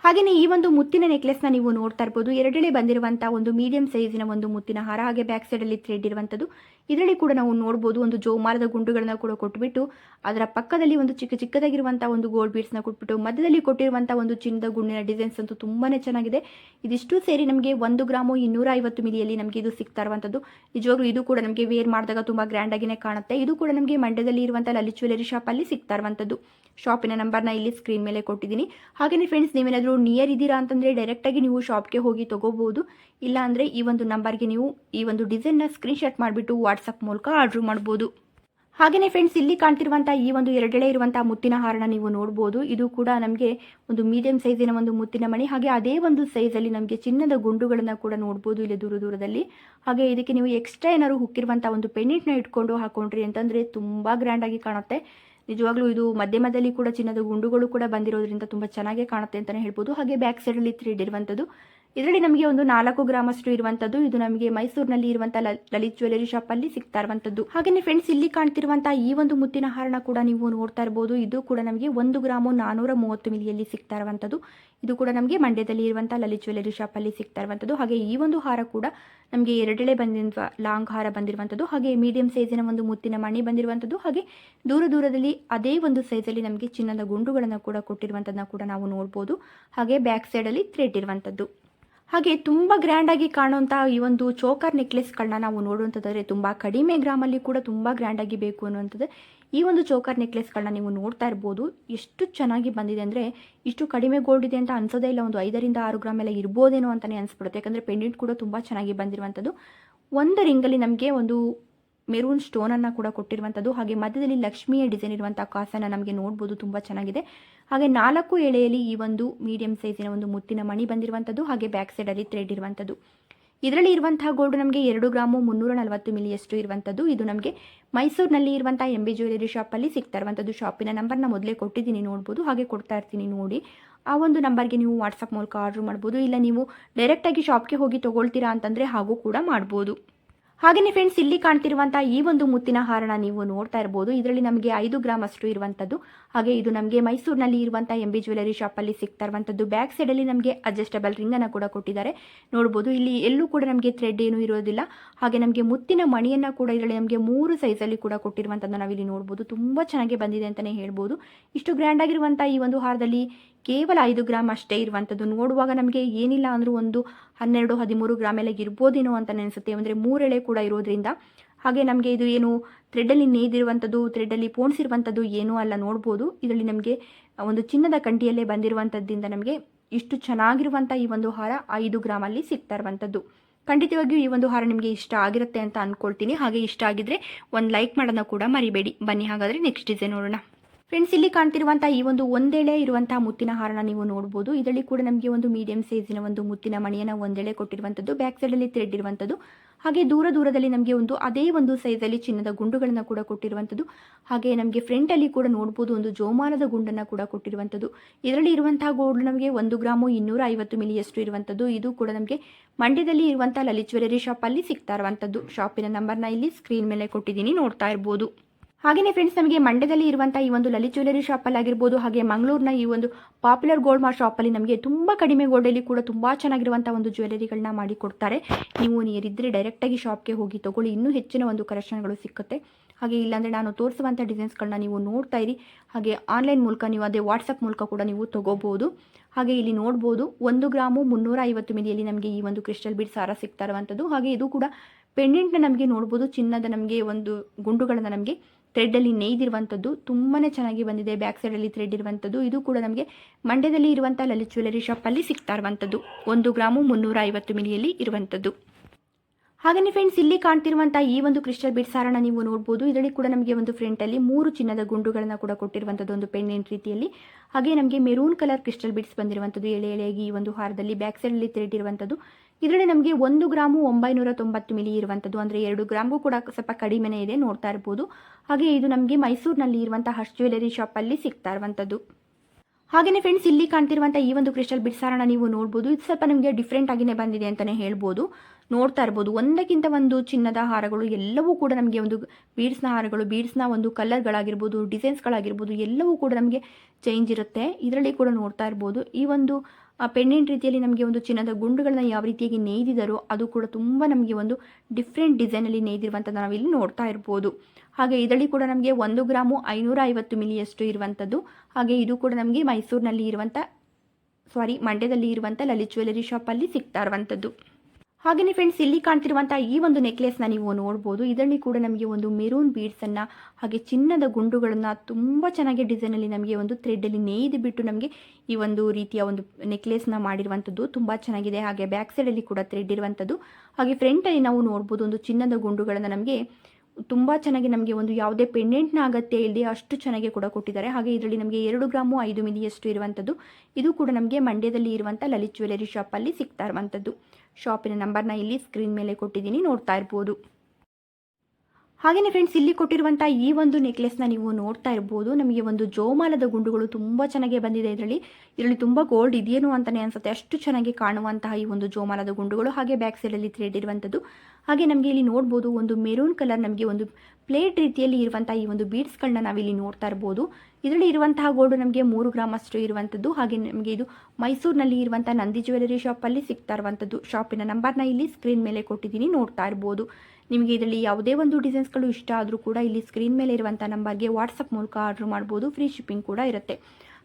ಹಾಗೆಯೇ ಈ ಒಂದು ಮುತ್ತಿನ ನೆಕ್ಲೆಸ್ನ ನೀವು ನೋಡ್ತಾ ಇರ್ಬೋದು. ಎರಡೆಳೆ ಬಂದಿರುವಂತಹ ಒಂದು ಮೀಡಿಯಂ ಸೈಜಿನ ಒಂದು ಮುತ್ತಿನ ಹಾರ, ಹಾಗೆ ಬ್ಯಾಕ್ ಸೈಡಲ್ಲಿ ಥ್ರೆಡ್ ಇರುವಂಥದ್ದು ಇದರಲ್ಲಿ ಕೂಡ ನಾವು ನೋಡ್ಬೋದು ಒಂದು ಜೋಮಾರದ ಗುಂಡುಗಳನ್ನ ಕೂಡ ಕೊಟ್ಬಿಟ್ಟು, ಅದರ ಪಕ್ಕದಲ್ಲಿ ಒಂದು ಚಿಕ್ಕ ಚಿಕ್ಕದಾಗಿರುವಂಥ ಒಂದು ಗೋಲ್ಡ್ ಬೀಡ್ಸ್ನ ಕೊಟ್ಬಿಟ್ಟು, ಮಧ್ಯದಲ್ಲಿ ಕೊಟ್ಟಿರುವಂಥ ಒಂದು ಚಿನ್ನದ ಗುಂಡಿನ ಡಿಸೈನ್ಸ್ ಅಂತೂ ತುಂಬಾ ಚೆನ್ನಾಗಿದೆ. ಇದಿಷ್ಟು ಸೇರಿ ನಮಗೆ ಒಂದು ಗ್ರಾಮು ಇನ್ನೂರ ಐವತ್ತು ಮಿಲಿಯಲ್ಲಿ ನಮಗೆ ಇದು ಸಿಗ್ತಾ ಇರುವಂಥದ್ದು ನಿಜವಾಗ್ಲೂ ಇದು ಕೂಡ ನಮಗೆ ವೇರ್ ಮಾಡಿದಾಗ ತುಂಬಾ ಗ್ರ್ಯಾಂಡ್ ಆಗಿನೇ ಕಾಣುತ್ತೆ. ಇದು ಕೂಡ ನಮಗೆ ಮಂಡ್ಯದಲ್ಲಿ ಇರುವಂಥ ಲಲಿತ್ ಜ್ಯುವೆಲರಿ ಶಾಪಲ್ಲಿ ಸಿಗ್ತಾ ಇರುವಂಥದ್ದು ಶಾಪಿನ ನಂಬರ್ನ ಇಲ್ಲಿ ಸ್ಕ್ರೀನ್ ಮೇಲೆ ಕೊಟ್ಟಿದ್ದೀನಿ. ಹಾಗೆಯೇ ಫ್ರೆಂಡ್ಸ್ ನೀವೇನಾದರೂ ನಿಯರ್ ಇದ್ದೀರಾ ಅಂತಂದರೆ ಡೈರೆಕ್ಟಾಗಿ ನೀವು ಶಾಪ್ಗೆ ಹೋಗಿ ತೊಗೋಬೋದು. ಇಲ್ಲ ಅಂದರೆ ಈ ಒಂದು ನಂಬರ್ಗೆ ನೀವು ಈ ಒಂದು ಡಿಸೈನ್ನ ಸ್ಕ್ರೀನ್ಶಾಟ್ ಮಾಡಿಬಿಟ್ಟು ವಾಟ್ಸಪ್ ಮೂಲಕ ಆರ್ಡ್ರ್ ಮಾಡ್ಬೋದು. ಹಾಗೆಯೇ ಫ್ರೆಂಡ್ಸ್ ಇಲ್ಲಿ ಕಾಣ್ತಿರುವಂಥ ಈ ಒಂದು ಎರಡೆಳೆ ಇರುವಂಥ ಮುತ್ತಿನ ಹಾರನ ನೀವು ನೋಡ್ಬೋದು. ಇದು ಕೂಡ ನಮಗೆ ಒಂದು ಮೀಡಿಯಂ ಸೈಜಿನ ಒಂದು ಮುತ್ತಿನ ಮಣಿ ಹಾಗೆ ಅದೇ ಒಂದು ಸೈಜಲ್ಲಿ ನಮಗೆ ಚಿನ್ನದ ಗುಂಡುಗಳನ್ನು ಕೂಡ ನೋಡ್ಬೋದು ಇಲ್ಲಿ ದೂರ ದೂರದಲ್ಲಿ. ಹಾಗೆ ಇದಕ್ಕೆ ನೀವು ಎಕ್ಸ್ಟ್ರಾ ಏನಾದ್ರು ಹುಕ್ಕಿರುವಂಥ ಒಂದು ಪೆಂಡೆಂಟ್ನ ಇಟ್ಕೊಂಡು ಹಾಕೊಂಡ್ರಿ ಅಂತಂದರೆ ತುಂಬ ಗ್ರ್ಯಾಂಡಾಗಿ ಕಾಣುತ್ತೆ. ನಿಜವಾಗ್ಲೂ ಇದು ಮಧ್ಯಮದಲ್ಲಿ ಕೂಡ ಚಿನ್ನದ ಗುಂಡುಗಳು ಕೂಡ ಬಂದಿರೋದ್ರಿಂದ ತುಂಬಾ ಚೆನ್ನಾಗೇ ಕಾಣುತ್ತೆ ಅಂತಾನೆ ಹೇಳ್ಬೋದು. ಹಾಗೆ ಬ್ಯಾಕ್ ಸೈಡಲ್ಲಿ ತ್ರೀಡ್ ಇರುವಂಥದ್ದು ಇದರಲ್ಲಿ ನಮಗೆ ಒಂದು ನಾಲ್ಕು ಗ್ರಾಮಷ್ಟು ಇರುವಂತದ್ದು. ಇದು ನಮಗೆ ಮೈಸೂರಿನಲ್ಲಿ ಇರುವಂತಹ ಲಲಿತ್ ಜ್ಯುವೆಲರಿ ಅಲ್ಲಿ ಸಿಗ್ತಾ ಇರುವಂತದ್ದು. ಹಾಗೇನೆ ಫ್ರೆಂಡ್ಸ್ ಇಲ್ಲಿ ಕಾಣ್ತಿರುವಂತಹ ಈ ಒಂದು ಮುತ್ತಿನ ಹಾರನ ಕೂಡ ನೀವು ನೋಡ್ತಾ ಇರಬಹುದು ಇದು ಕೂಡ ನಮಗೆ ಒಂದು ಗ್ರಾಮು ನಾನೂರ ಮೂವತ್ತು ಮಿಲಿಯಲ್ಲಿ ಸಿಗ್ತಾ ಇರುವಂತದ್ದು. ಇದು ಕೂಡ ನಮಗೆ ಮಂಡ್ಯದಲ್ಲಿ ಇರುವಂತಹ ಲಲಿತ್ ಜ್ಯುವೆಲರಿ ಶಾಪಲ್ಲಿ ಸಿಗ್ತಾ ಇರುವಂತದ್ದು. ಹಾಗೆ ಈ ಒಂದು ಹಾರ ಕೂಡ ನಮಗೆ ಎರಡೆಳೆ ಬಂದಿರುವ, ಲಾಂಗ್ ಹಾರ ಬಂದಿರುವಂತದ್ದು. ಹಾಗೆ ಮೀಡಿಯಂ ಸೈಜಿನ ಒಂದು ಮುತ್ತಿನ ಮಣಿ ಬಂದಿರುವಂತದ್ದು. ಹಾಗೆ ದೂರ ದೂರದಲ್ಲಿ ಅದೇ ಒಂದು ಸೈಜಲ್ಲಿ ನಮಗೆ ಚಿನ್ನದ ಗುಂಡುಗಳನ್ನು ಕೂಡ ಕೊಟ್ಟಿರುವಂತದ್ದನ್ನ ಕೂಡ ನಾವು ನೋಡಬಹುದು ಹಾಗೆ ಬ್ಯಾಕ್ ಸೈಡ್ ಅಲ್ಲಿ ಥ್ರೆಡ್ ಇರುವಂಥದ್ದು ಹಾಗೆ ತುಂಬ ಗ್ರ್ಯಾಂಡಾಗಿ ಕಾಣುವಂಥ ಈ ಒಂದು ಚೋಕರ್ ನೆಕ್ಲೆಸ್ಗಳನ್ನ ನಾವು ನೋಡುವಂಥದ್ದಾದರೆ ತುಂಬ ಕಡಿಮೆ ಗ್ರಾಮಲ್ಲಿ ಕೂಡ ತುಂಬ ಗ್ರ್ಯಾಂಡಾಗಿ ಬೇಕು ಅನ್ನುವಂಥದ್ದು ಈ ಒಂದು ಚೋಕರ್ ನೆಕ್ಲೆಸ್ಗಳನ್ನ ನೀವು ನೋಡ್ತಾ ಇರ್ಬೋದು. ಎಷ್ಟು ಚೆನ್ನಾಗಿ ಬಂದಿದೆ ಅಂದರೆ ಇಷ್ಟು ಕಡಿಮೆ ಗೋಲ್ಡ್ ಇದೆ ಅಂತ ಅನ್ಸೋದೇ ಇಲ್ಲ. ಒಂದು ಐದರಿಂದ ಆರು ಗ್ರಾಮ್ ಎಲ್ಲ ಇರ್ಬೋದೇನೋ ಅಂತಲೇ ಅನಿಸ್ಬಿಡುತ್ತೆ. ಯಾಕಂದರೆ ಪೆಂಡೆಂಟ್ ಕೂಡ ತುಂಬ ಚೆನ್ನಾಗಿ ಬಂದಿರುವಂಥದ್ದು. ಒಂದು ರಿಂಗಲ್ಲಿ ನಮಗೆ ಒಂದು ಮೆರೂನ್ ಸ್ಟೋನನ್ನು ಕೂಡ ಕೊಟ್ಟಿರುವಂಥದ್ದು ಹಾಗೆ ಮಧ್ಯದಲ್ಲಿ ಲಕ್ಷ್ಮಿಯ ಡಿಸೈನ್ ಇರುವಂತಹ ಕಾಸನ್ನ ನಮಗೆ ನೋಡಬಹುದು ತುಂಬಾ ಚೆನ್ನಾಗಿದೆ. ಹಾಗೆ ನಾಲ್ಕು ಎಳೆಯಲ್ಲಿ ಈ ಒಂದು ಮೀಡಿಯಂ ಸೈಜಿನ ಒಂದು ಮುತ್ತಿನ ಮಣಿ ಬಂದಿರುವಂಥದ್ದು ಹಾಗೆ ಬ್ಯಾಕ್ ಸೈಡಲ್ಲಿ ಥ್ರೆಡ್ ಇರುವಂಥದ್ದು ಇದರಲ್ಲಿ ಇರುವಂತಹ ಗೋಲ್ಡ್ ನಮಗೆ ಎರಡು ಗ್ರಾಮು ಮುನ್ನೂರ ನಲವತ್ತು ಮಿಲಿಯಷ್ಟು ಇರುವಂಥದ್ದು ಇದು ನಮಗೆ ಮೈಸೂರಿನಲ್ಲಿ ಇರುವಂತಹ ಎಂ ಬಿ ಜ್ಯುವೆಲರಿ ಅಲ್ಲಿ ಸಿಗ್ತಾ ಇರುವಂಥದ್ದು ಶಾಪಿನ ನಂಬರ್ನ ಮೊದಲೇ ಕೊಟ್ಟಿದ್ದೀನಿ ನೋಡಬಹುದು ಹಾಗೆ ಕೊಡ್ತಾ ಇರ್ತೀನಿ ನೋಡಿ. ಆ ಒಂದು ನಂಬರ್ಗೆ ನೀವು ವಾಟ್ಸಪ್ ಮೂಲಕ ಆರ್ಡ್ರ್ ಮಾಡ್ಬೋದು. ಇಲ್ಲ ನೀವು ಡೈರೆಕ್ಟಾಗಿ ಶಾಪ್ಗೆ ಹೋಗಿ ತಗೊಳ್ತೀರಾ ಅಂತಂದರೆ ಹಾಗೂ ಕೂಡ ಮಾಡ್ಬೋದು. ಹಾಗೆಯೇ ಫ್ರೆಂಡ್ಸ್ ಇಲ್ಲಿ ಕಾಣ್ತಿರುವಂತಹ ಈ ಒಂದು ಮುತ್ತಿನ ಹಾರನ ನೀವು ನೋಡ್ತಾ ಇರಬಹುದು ಇದರಲ್ಲಿ ನಮಗೆ ಐದು ಗ್ರಾಮ್ ಅಷ್ಟು ಇರುವಂತದ್ದು. ಹಾಗೆ ಇದು ನಮಗೆ ಮೈಸೂರಿನಲ್ಲಿ ಇರುವಂತಹ ಎಂಬಿ ಬಿ ಶಾಪ್ ಅಲ್ಲಿ ಸಿಗ್ತಾ ಇರುವಂತದ್ದು. ಬ್ಯಾಕ್ ಅಲ್ಲಿ ನಮಗೆ ಅಡ್ಜಸ್ಟಬಲ್ ರಿಂಗ್ ಅನ್ನ ಕೂಡ ಕೊಟ್ಟಿದ್ದಾರೆ. ನೋಡಬಹುದು ಇಲ್ಲಿ ಎಲ್ಲೂ ಕೂಡ ನಮಗೆ ಥ್ರೆಡ್ ಏನು ಇರೋದಿಲ್ಲ. ಹಾಗೆ ನಮಗೆ ಮುತ್ತಿನ ಮಣಿಯನ್ನ ಕೂಡ ಇದರಲ್ಲಿ ನಮಗೆ ಮೂರು ಸೈಜಲ್ಲಿ ಕೂಡ ಕೊಟ್ಟಿರುವಂತದ್ದು ನಾವಿಲ್ಲಿ ನೋಡಬಹುದು ತುಂಬಾ ಚೆನ್ನಾಗಿ ಬಂದಿದೆ ಅಂತಾನೆ ಹೇಳ್ಬೋದು. ಇಷ್ಟು ಗ್ರ್ಯಾಂಡ್ ಆಗಿರುವಂತಹ ಈ ಒಂದು ಹಾರದಲ್ಲಿ ಕೇವಲ ಐದು ಗ್ರಾಮ್ ಅಷ್ಟೇ ಇರುವಂಥದ್ದು ನೋಡುವಾಗ ನಮಗೆ ಏನಿಲ್ಲ ಅಂದರೂ ಒಂದು ಹನ್ನೆರಡು, ಹದಿಮೂರು ಗ್ರಾಮ್ ಎಲ್ಲ ಇರ್ಬೋದೇನೋ ಅಂತ ಅನಿಸುತ್ತೆ ಅಂದರೆ ಮೂರೆಳೆ ಕೂಡ ಇರೋದ್ರಿಂದ. ಹಾಗೆ ನಮಗೆ ಇದು ಏನು ಥ್ರೆಡ್ಡಲ್ಲಿ ನೇಯ್ದಿರುವಂಥದ್ದು ಥ್ರೆಡ್ಡಲ್ಲಿ ಪೋಣಿಸಿರುವಂಥದ್ದು ಏನೂ ಅಲ್ಲ ನೋಡ್ಬೋದು. ಇದರಲ್ಲಿ ನಮಗೆ ಒಂದು ಚಿನ್ನದ ಕಂಟಿಯಲ್ಲೇ ಬಂದಿರುವಂಥದ್ದಿಂದ ನಮಗೆ ಇಷ್ಟು ಚೆನ್ನಾಗಿರುವಂಥ ಈ ಒಂದು ಹಾರ ಐದು ಗ್ರಾಮಲ್ಲಿ ಸಿಗ್ತಾ ಇರುವಂಥದ್ದು ಖಂಡಿತವಾಗಿಯೂ ಈ ಒಂದು ಹಾರ ನಿಮಗೆ ಇಷ್ಟ ಆಗಿರುತ್ತೆ ಅಂತ ಅಂದ್ಕೊಳ್ತೀನಿ ಹಾಗೆ ಇಷ್ಟ ಆಗಿದ್ರೆ ಒಂದು ಲೈಕ್ ಮಾಡೋದನ್ನ ಕೂಡ ಮರಿಬೇಡಿ. ಬನ್ನಿ ಹಾಗಾದರೆ ನೆಕ್ಸ್ಟ್ ಡಿಸೈನ್ ನೋಡೋಣ. ಫ್ರೆಂಡ್ಸ್ ಇಲ್ಲಿ ಕಾಣ್ತಿರುವಂತಹ ಈ ಒಂದು ಒಂದೆಳೆ ಇರುವಂತಹ ಮುತ್ತಿನ ಹಾರನ ನೀವು ನೋಡಬಹುದು ಇದರಲ್ಲಿ ಕೂಡ ನಮಗೆ ಒಂದು ಮೀಡಿಯಂ ಸೈಜಿನ ಒಂದು ಮುತ್ತಿನ ಮಣಿಯನ್ನ ಒಂದೆಳೆ ಕೊಟ್ಟಿರುವಂಥದ್ದು. ಬ್ಯಾಕ್ ಸೈಡಲ್ಲಿ ಥ್ರೆಡ್ ಇರುವಂಥದ್ದು. ಹಾಗೆ ದೂರ ದೂರದಲ್ಲಿ ನಮಗೆ ಒಂದು ಅದೇ ಒಂದು ಸೈಜ್ ಅಲ್ಲಿ ಚಿನ್ನದ ಗುಂಡುಗಳನ್ನು ಕೂಡ ಕೊಟ್ಟಿರುವಂಥದ್ದು. ಹಾಗೆ ನಮಗೆ ಫ್ರಂಟಲ್ಲಿ ಕೂಡ ನೋಡಬಹುದು ಒಂದು ಜೋಮಾನದ ಗುಂಡನ್ನ ಕೂಡ ಕೊಟ್ಟಿರುವಂಥದ್ದು. ಇದರಲ್ಲಿ ಇರುವಂತಹ ಗೋಲ್ಡ್ ನಮಗೆ ಒಂದು ಗ್ರಾಮು ಇನ್ನೂರ ಐವತ್ತು ಮಿಲಿಯಷ್ಟು ಇರುವಂಥದ್ದು. ಇದು ಕೂಡ ನಮಗೆ ಮಂಡ್ಯದಲ್ಲಿ ಇರುವಂತಹ ಲಲಿತ್ ಜ್ಯುವೆಲರಿ ಅಲ್ಲಿ ಸಿಗ್ತಾ ಇರುವಂಥದ್ದು. ಶಾಪಿನ ನಂಬರ್ನ ಇಲ್ಲಿ ಸ್ಕ್ರೀನ್ ಮೇಲೆ ಕೊಟ್ಟಿದ್ದೀನಿ, ನೋಡ್ತಾ ಇರ್ಬೋದು. ಹಾಗೆಯೇ ಫ್ರೆಂಡ್ಸ್ ನಮಗೆ ಮಂಡ್ಯದಲ್ಲಿ ಇರುವಂಥ ಈ ಒಂದು ಲಲಿತ್ ಜ್ಯುವೆಲರಿ ಶಾಪಲ್ಲಿ ಆಗಿರ್ಬೋದು, ಹಾಗೆ ಮಂಗಳೂರಿನ ಈ ಒಂದು ಪಾಪ್ಯುಲರ್ ಗೋಲ್ಡ್ ಮಾರ್ ಶಾಪಲ್ಲಿ ನಮಗೆ ತುಂಬ ಕಡಿಮೆ ಗೋಲ್ಡಲ್ಲಿ ಕೂಡ ತುಂಬ ಚೆನ್ನಾಗಿರುವಂಥ ಒಂದು ಜ್ಯುವೆಲರಿಗಳನ್ನ ಮಾಡಿ ಕೊಡ್ತಾರೆ. ನೀವು ನೀರಿದ್ದರೆ ಡೈರೆಕ್ಟಾಗಿ ಶಾಪ್ಗೆ ಹೋಗಿ ತಗೊಳ್ಳಿ. ಇನ್ನೂ ಹೆಚ್ಚಿನ ಒಂದು ಕರೆಕ್ಷನ್ಗಳು ಸಿಕ್ಕುತ್ತೆ. ಹಾಗೆ ಇಲ್ಲಾಂದರೆ ನಾನು ತೋರಿಸುವಂಥ ಡಿಸೈನ್ಸ್ಗಳನ್ನ ನೀವು ನೋಡ್ತಾ ಇರಿ. ಹಾಗೆ ಆನ್ಲೈನ್ ಮೂಲಕ ನೀವು, ಅದೇ ವಾಟ್ಸಪ್ ಮೂಲಕ ಕೂಡ ನೀವು ತಗೋಬಹುದು ಹಾಗೆ ಇಲ್ಲಿ ನೋಡ್ಬೋದು, ಒಂದು ಗ್ರಾಮು ಮುನ್ನೂರ ಐವತ್ತು ಮಿಲಿಯಲ್ಲಿ ನಮಗೆ ಈ ಒಂದು ಕ್ರಿಸ್ಟಲ್ ಬೀಡ್ ಸಾರ ಸಿಗ್ತಾ ಇರುವಂಥದ್ದು ಹಾಗೆ ಇದು ಕೂಡ ಪೆಂಡೆಂಟ್ನ ನಮಗೆ ನೋಡ್ಬೋದು. ಚಿನ್ನದ ನಮಗೆ ಒಂದು ಗುಂಡುಗಳನ್ನು ನಮಗೆ ಥ್ರೆಡ್ಡಲ್ಲಿ ನೇಯ್ದಿರುವಂಥದ್ದು ತುಂಬಾ ಚೆನ್ನಾಗಿ ಬಂದಿದೆ ಬ್ಯಾಕ್ ಸೈಡಲ್ಲಿ ಥ್ರೆಡ್ ಇರುವಂಥದ್ದು. ಇದು ಕೂಡ ನಮಗೆ ಮಂಡ್ಯದಲ್ಲಿ ಇರುವಂಥ ಲಲಿತ್ ಜ್ಯುವೆಲರಿ ಶಾಪಲ್ಲಿ ಸಿಗ್ತಾ ಇರುವಂಥದ್ದು. ಒಂದು ಗ್ರಾಮು ಮುನ್ನೂರ ಐವತ್ತು ಮಿಲಿಯಲ್ಲಿ ಇರುವಂಥದ್ದು. ಹಾಗೆಯೇ ಫ್ರೆಂಡ್ಸ್ ಇಲ್ಲಿ ಕಾಣ್ತಿರುವಂತಹ ಈ ಒಂದು ಕ್ರಿಸ್ಟಲ್ ಸಾರನ ನೀವು ನೋಡಬಹುದು ಇದರಲ್ಲಿ ಕೂಡ ನಮಗೆ ಒಂದು ಫ್ರಂಟ್ ಅಲ್ಲಿ ಮೂರು ಚಿನ್ನದ ಗುಂಡುಗಳನ್ನು ಕೂಡ ಕೊಟ್ಟಿರುವಂತದ್ದು ಒಂದು ಪೆಂಡೆಂಟ್ ರೀತಿಯಲ್ಲಿ. ಹಾಗೆ ನಮಗೆ ಮೆರೂನ್ ಕಲರ್ ಕ್ರಿಸ್ಟಲ್ ಬಿಡ್ಸ್ ಬಂದಿರುವಂತದ್ದು, ಎಳೆ ಎಳೆಯಾಗಿ ಈ ಒಂದು ಹಾರದಲ್ಲಿ ಬ್ಯಾಕ್ ಸೈಡ್ ಅಲ್ಲಿ ತೆರೆದಿರುವಂತದ್ದು ಇದರಲ್ಲಿ ನಮಗೆ ಒಂದು ಗ್ರಾಮು ಒಂಬೈನೂರ ತೊಂಬತ್ತು ಮಿಲಿ ಇರುವಂಥದ್ದು ಅಂದರೆ ಎರಡು ಗ್ರಾಮ್ಗೂ ಕೂಡ ಸ್ವಲ್ಪ ಕಡಿಮೆನೇ ಇದೆ, ನೋಡ್ತಾ ಇರಬಹುದು ಹಾಗೆ ಇದು ನಮಗೆ ಮೈಸೂರಿನಲ್ಲಿ ಇರುವಂತಹ ಹರ್ಷ್ ಜ್ಯುವೆಲರಿ ಅಲ್ಲಿ ಸಿಗ್ತಾ ಇರುವಂಥದ್ದು ಹಾಗೇನೆ ಫ್ರೆಂಡ್ಸ್ ಇಲ್ಲಿ ಕಾಣ್ತಿರುವಂತಹ ಈ ಒಂದು ಕ್ರಿಸ್ಟಲ್ ಬಿಡ್ಸಾರಣ ನೀವು ನೋಡಬಹುದು ಇದು ಸ್ವಲ್ಪ ನಮಗೆ ಡಿಫ್ರೆಂಟ್ ಆಗಿನೇ ಬಂದಿದೆ ಅಂತಾನೆ ಹೇಳ್ಬೋದು. ನೋಡ್ತಾ ಇರ್ಬೋದು. ಒಂದಕ್ಕಿಂತ ಒಂದು ಚಿನ್ನದ ಹಾರಗಳು ಎಲ್ಲವೂ ಕೂಡ ನಮಗೆ ಒಂದು ಬೀಡ್ಸ್ನ ಹಾರಗಳು, ಬೀಡ್ಸ್ನ ಒಂದು ಕಲರ್ಗಳಾಗಿರ್ಬೋದು, ಡಿಸೈನ್ಸ್ಗಳಾಗಿರ್ಬೋದು ಎಲ್ಲವೂ ಕೂಡ ನಮಗೆ ಚೇಂಜ್ ಇರುತ್ತೆ. ಇದರಲ್ಲಿ ಕೂಡ ನೋಡ್ತಾ ಇರ್ಬೋದು. ಈ ಒಂದು ಪೆಂಡೆಂಟ್ ರೀತಿಯಲ್ಲಿ ನಮಗೆ ಒಂದು ಚಿನ್ನದ ಗುಂಡುಗಳನ್ನ ಯಾವ ರೀತಿಯಾಗಿ ನೇಯ್ದಿದಾರೋ ಅದು ಕೂಡ ತುಂಬ ನಮಗೆ ಒಂದು ಡಿಫ್ರೆಂಟ್ ಡಿಸೈನಲ್ಲಿ ನೇಯ್ದಿರುವಂಥದ್ದು ನಾವಿಲ್ಲಿ ನೋಡ್ತಾ ಇರ್ಬೋದು. ಹಾಗೆ ಇದರಲ್ಲಿ ಕೂಡ ನಮಗೆ ಒಂದು ಗ್ರಾಮು ಐನೂರ ಐವತ್ತು ಮಿಲಿಯಷ್ಟು ಇರುವಂಥದ್ದು. ಹಾಗೆ ಇದು ಕೂಡ ನಮಗೆ ಮೈಸೂರಿನಲ್ಲಿ ಇರುವಂಥ ಸಾರಿ ಮಂಡ್ಯದಲ್ಲಿ ಇರುವಂಥ ಲಲಿತ್ ಜ್ಯುವೆಲರಿ ಶಾಪಲ್ಲಿ ಸಿಗ್ತಾ ಇರುವಂಥದ್ದು. ಹಾಗೆಯೇ ಫ್ರೆಂಡ್ಸ್ ಇಲ್ಲಿ ಕಾಣ್ತಿರುವಂತಹ ಈ ಒಂದು ನೆಕ್ಲೆಸ್ನ ನೀವು ನೋಡ್ಬೋದು. ಇದರಲ್ಲಿ ಕೂಡ ನಮಗೆ ಒಂದು ಮೆರೂನ್ ಬೀಡ್ಸನ್ನು ಹಾಗೆ ಚಿನ್ನದ ಗುಂಡುಗಳನ್ನು ತುಂಬ ಚೆನ್ನಾಗಿ ಡಿಸೈನಲ್ಲಿ ನಮಗೆ ಒಂದು ಥ್ರೆಡ್ಡಲ್ಲಿ ನೇಯ್ದು ಬಿಟ್ಟು ನಮಗೆ ಈ ಒಂದು ರೀತಿಯ ಒಂದು ನೆಕ್ಲೆಸ್ನ ಮಾಡಿರುವಂಥದ್ದು ತುಂಬ ಚೆನ್ನಾಗಿದೆ. ಹಾಗೆ ಬ್ಯಾಕ್ ಸೈಡಲ್ಲಿ ಕೂಡ ಥ್ರೆಡ್ ಇರುವಂಥದ್ದು. ಹಾಗೆ ಫ್ರಂಟಲ್ಲಿ ನಾವು ನೋಡ್ಬೋದು ಒಂದು ಚಿನ್ನದ ಗುಂಡುಗಳನ್ನು ನಮಗೆ ತುಂಬ ಚೆನ್ನಾಗಿ ನಮಗೆ ಒಂದು ಯಾವುದೇ ಪೆಂಡೆಂಟ್ನ ಅಗತ್ಯ ಇಲ್ಲದೆ ಅಷ್ಟು ಚೆನ್ನಾಗಿ ಕೂಡ ಕೊಟ್ಟಿದ್ದಾರೆ. ಹಾಗೆ ಇದರಲ್ಲಿ ನಮಗೆ ಎರಡು ಗ್ರಾಮು, ಐದು ಮಿಲಿಯಷ್ಟು ಇರುವಂಥದ್ದು. ಇದು ಕೂಡ ನಮಗೆ ಮಂಡ್ಯದಲ್ಲಿ ಇರುವಂಥ ಲಲಿತ್ ಜ್ಯುವೆಲರಿ ಶಾಪಲ್ಲಿ ಸಿಗ್ತಾ ಇರುವಂಥದ್ದು. ಶಾಪಿನ ನಂಬರ್ನ ಇಲ್ಲಿ ಸ್ಕ್ರೀನ್ ಮೇಲೆ ಕೊಟ್ಟಿದ್ದೀನಿ, ನೋಡ್ತಾ ಇರ್ಬೋದು. ಹಾಗೆಯೇ ಫ್ರೆಂಡ್ಸ್ ಇಲ್ಲಿ ಕೊಟ್ಟಿರುವಂಥ ಈ ಒಂದು ನೆಕ್ಲೆಸ್ನ ನೀವು ನೋಡ್ತಾ ಇರ್ಬೋದು. ನಮಗೆ ಒಂದು ಜೋಮಾಲದ ಗುಂಡುಗಳು ತುಂಬ ಚೆನ್ನಾಗಿ ಬಂದಿದೆ ಇದರಲ್ಲಿ. ಇದರಲ್ಲಿ ತುಂಬ ಗೋಲ್ಡ್ ಇದೆಯೇನು ಅಂತಲೇ ಅನಿಸುತ್ತೆ. ಅಷ್ಟು ಚೆನ್ನಾಗಿ ಕಾಣುವಂತಹ ಈ ಒಂದು ಜೋಮಾಲದ ಗುಂಡುಗಳು. ಹಾಗೆ ಬ್ಯಾಕ್ ಸೈಡಲ್ಲಿ ಥ್ರೆಡ್ ಇರುವಂಥದ್ದು ಹಾಗೆ ನಮಗೆ ಇಲ್ಲಿ ನೋಡ್ಬೋದು, ಒಂದು ಮೆರೂನ್ ಕಲರ್ ನಮಗೆ ಒಂದು ಪ್ಲೇಟ್ ರೀತಿಯಲ್ಲಿ ಇರುವಂಥ ಈ ಒಂದು ಬೀಡ್ಸ್ಗಳನ್ನ ನಾವಿಲ್ಲಿ ನೋಡ್ತಾ ಇರ್ಬೋದು. ಇದರಲ್ಲಿ ಇರುವಂತಹ ಗೋಲ್ಡ್ ನಮಗೆ ಮೂರು ಗ್ರಾಮ್ ಅಷ್ಟು ಇರುವಂಥದ್ದು ಹಾಗೆ ನಮಗೆ ಇದು ಮೈಸೂರಿನಲ್ಲಿ ಇರುವಂಥ ನಂದಿ ಜ್ಯುವೆಲರಿ ಶಾಪಲ್ಲಿ ಸಿಗ್ತಾ ಇರುವಂಥದ್ದು ಶಾಪಿನ ನಂಬರ್ನ ಇಲ್ಲಿ ಸ್ಕ್ರೀನ್ ಮೇಲೆ ಕೊಟ್ಟಿದ್ದೀನಿ, ನೋಡ್ತಾ ಇರ್ಬೋದು. ನಿಮಗೆ ಇದರಲ್ಲಿ ಯಾವುದೇ ಒಂದು ಡಿಸೈನ್ಸ್ಗಳು ಇಷ್ಟ ಆದರೂ ಕೂಡ ಇಲ್ಲಿ ಸ್ಕ್ರೀನ್ ಮೇಲೆ ಇರುವಂಥ ನಂಬರ್ಗೆ ವಾಟ್ಸಪ್ ಮೂಲಕ ಆರ್ಡ್ರ್ ಮಾಡ್ಬೋದು ಫ್ರೀ ಶಿಪ್ಪಿಂಗ್ ಕೂಡ ಇರುತ್ತೆ.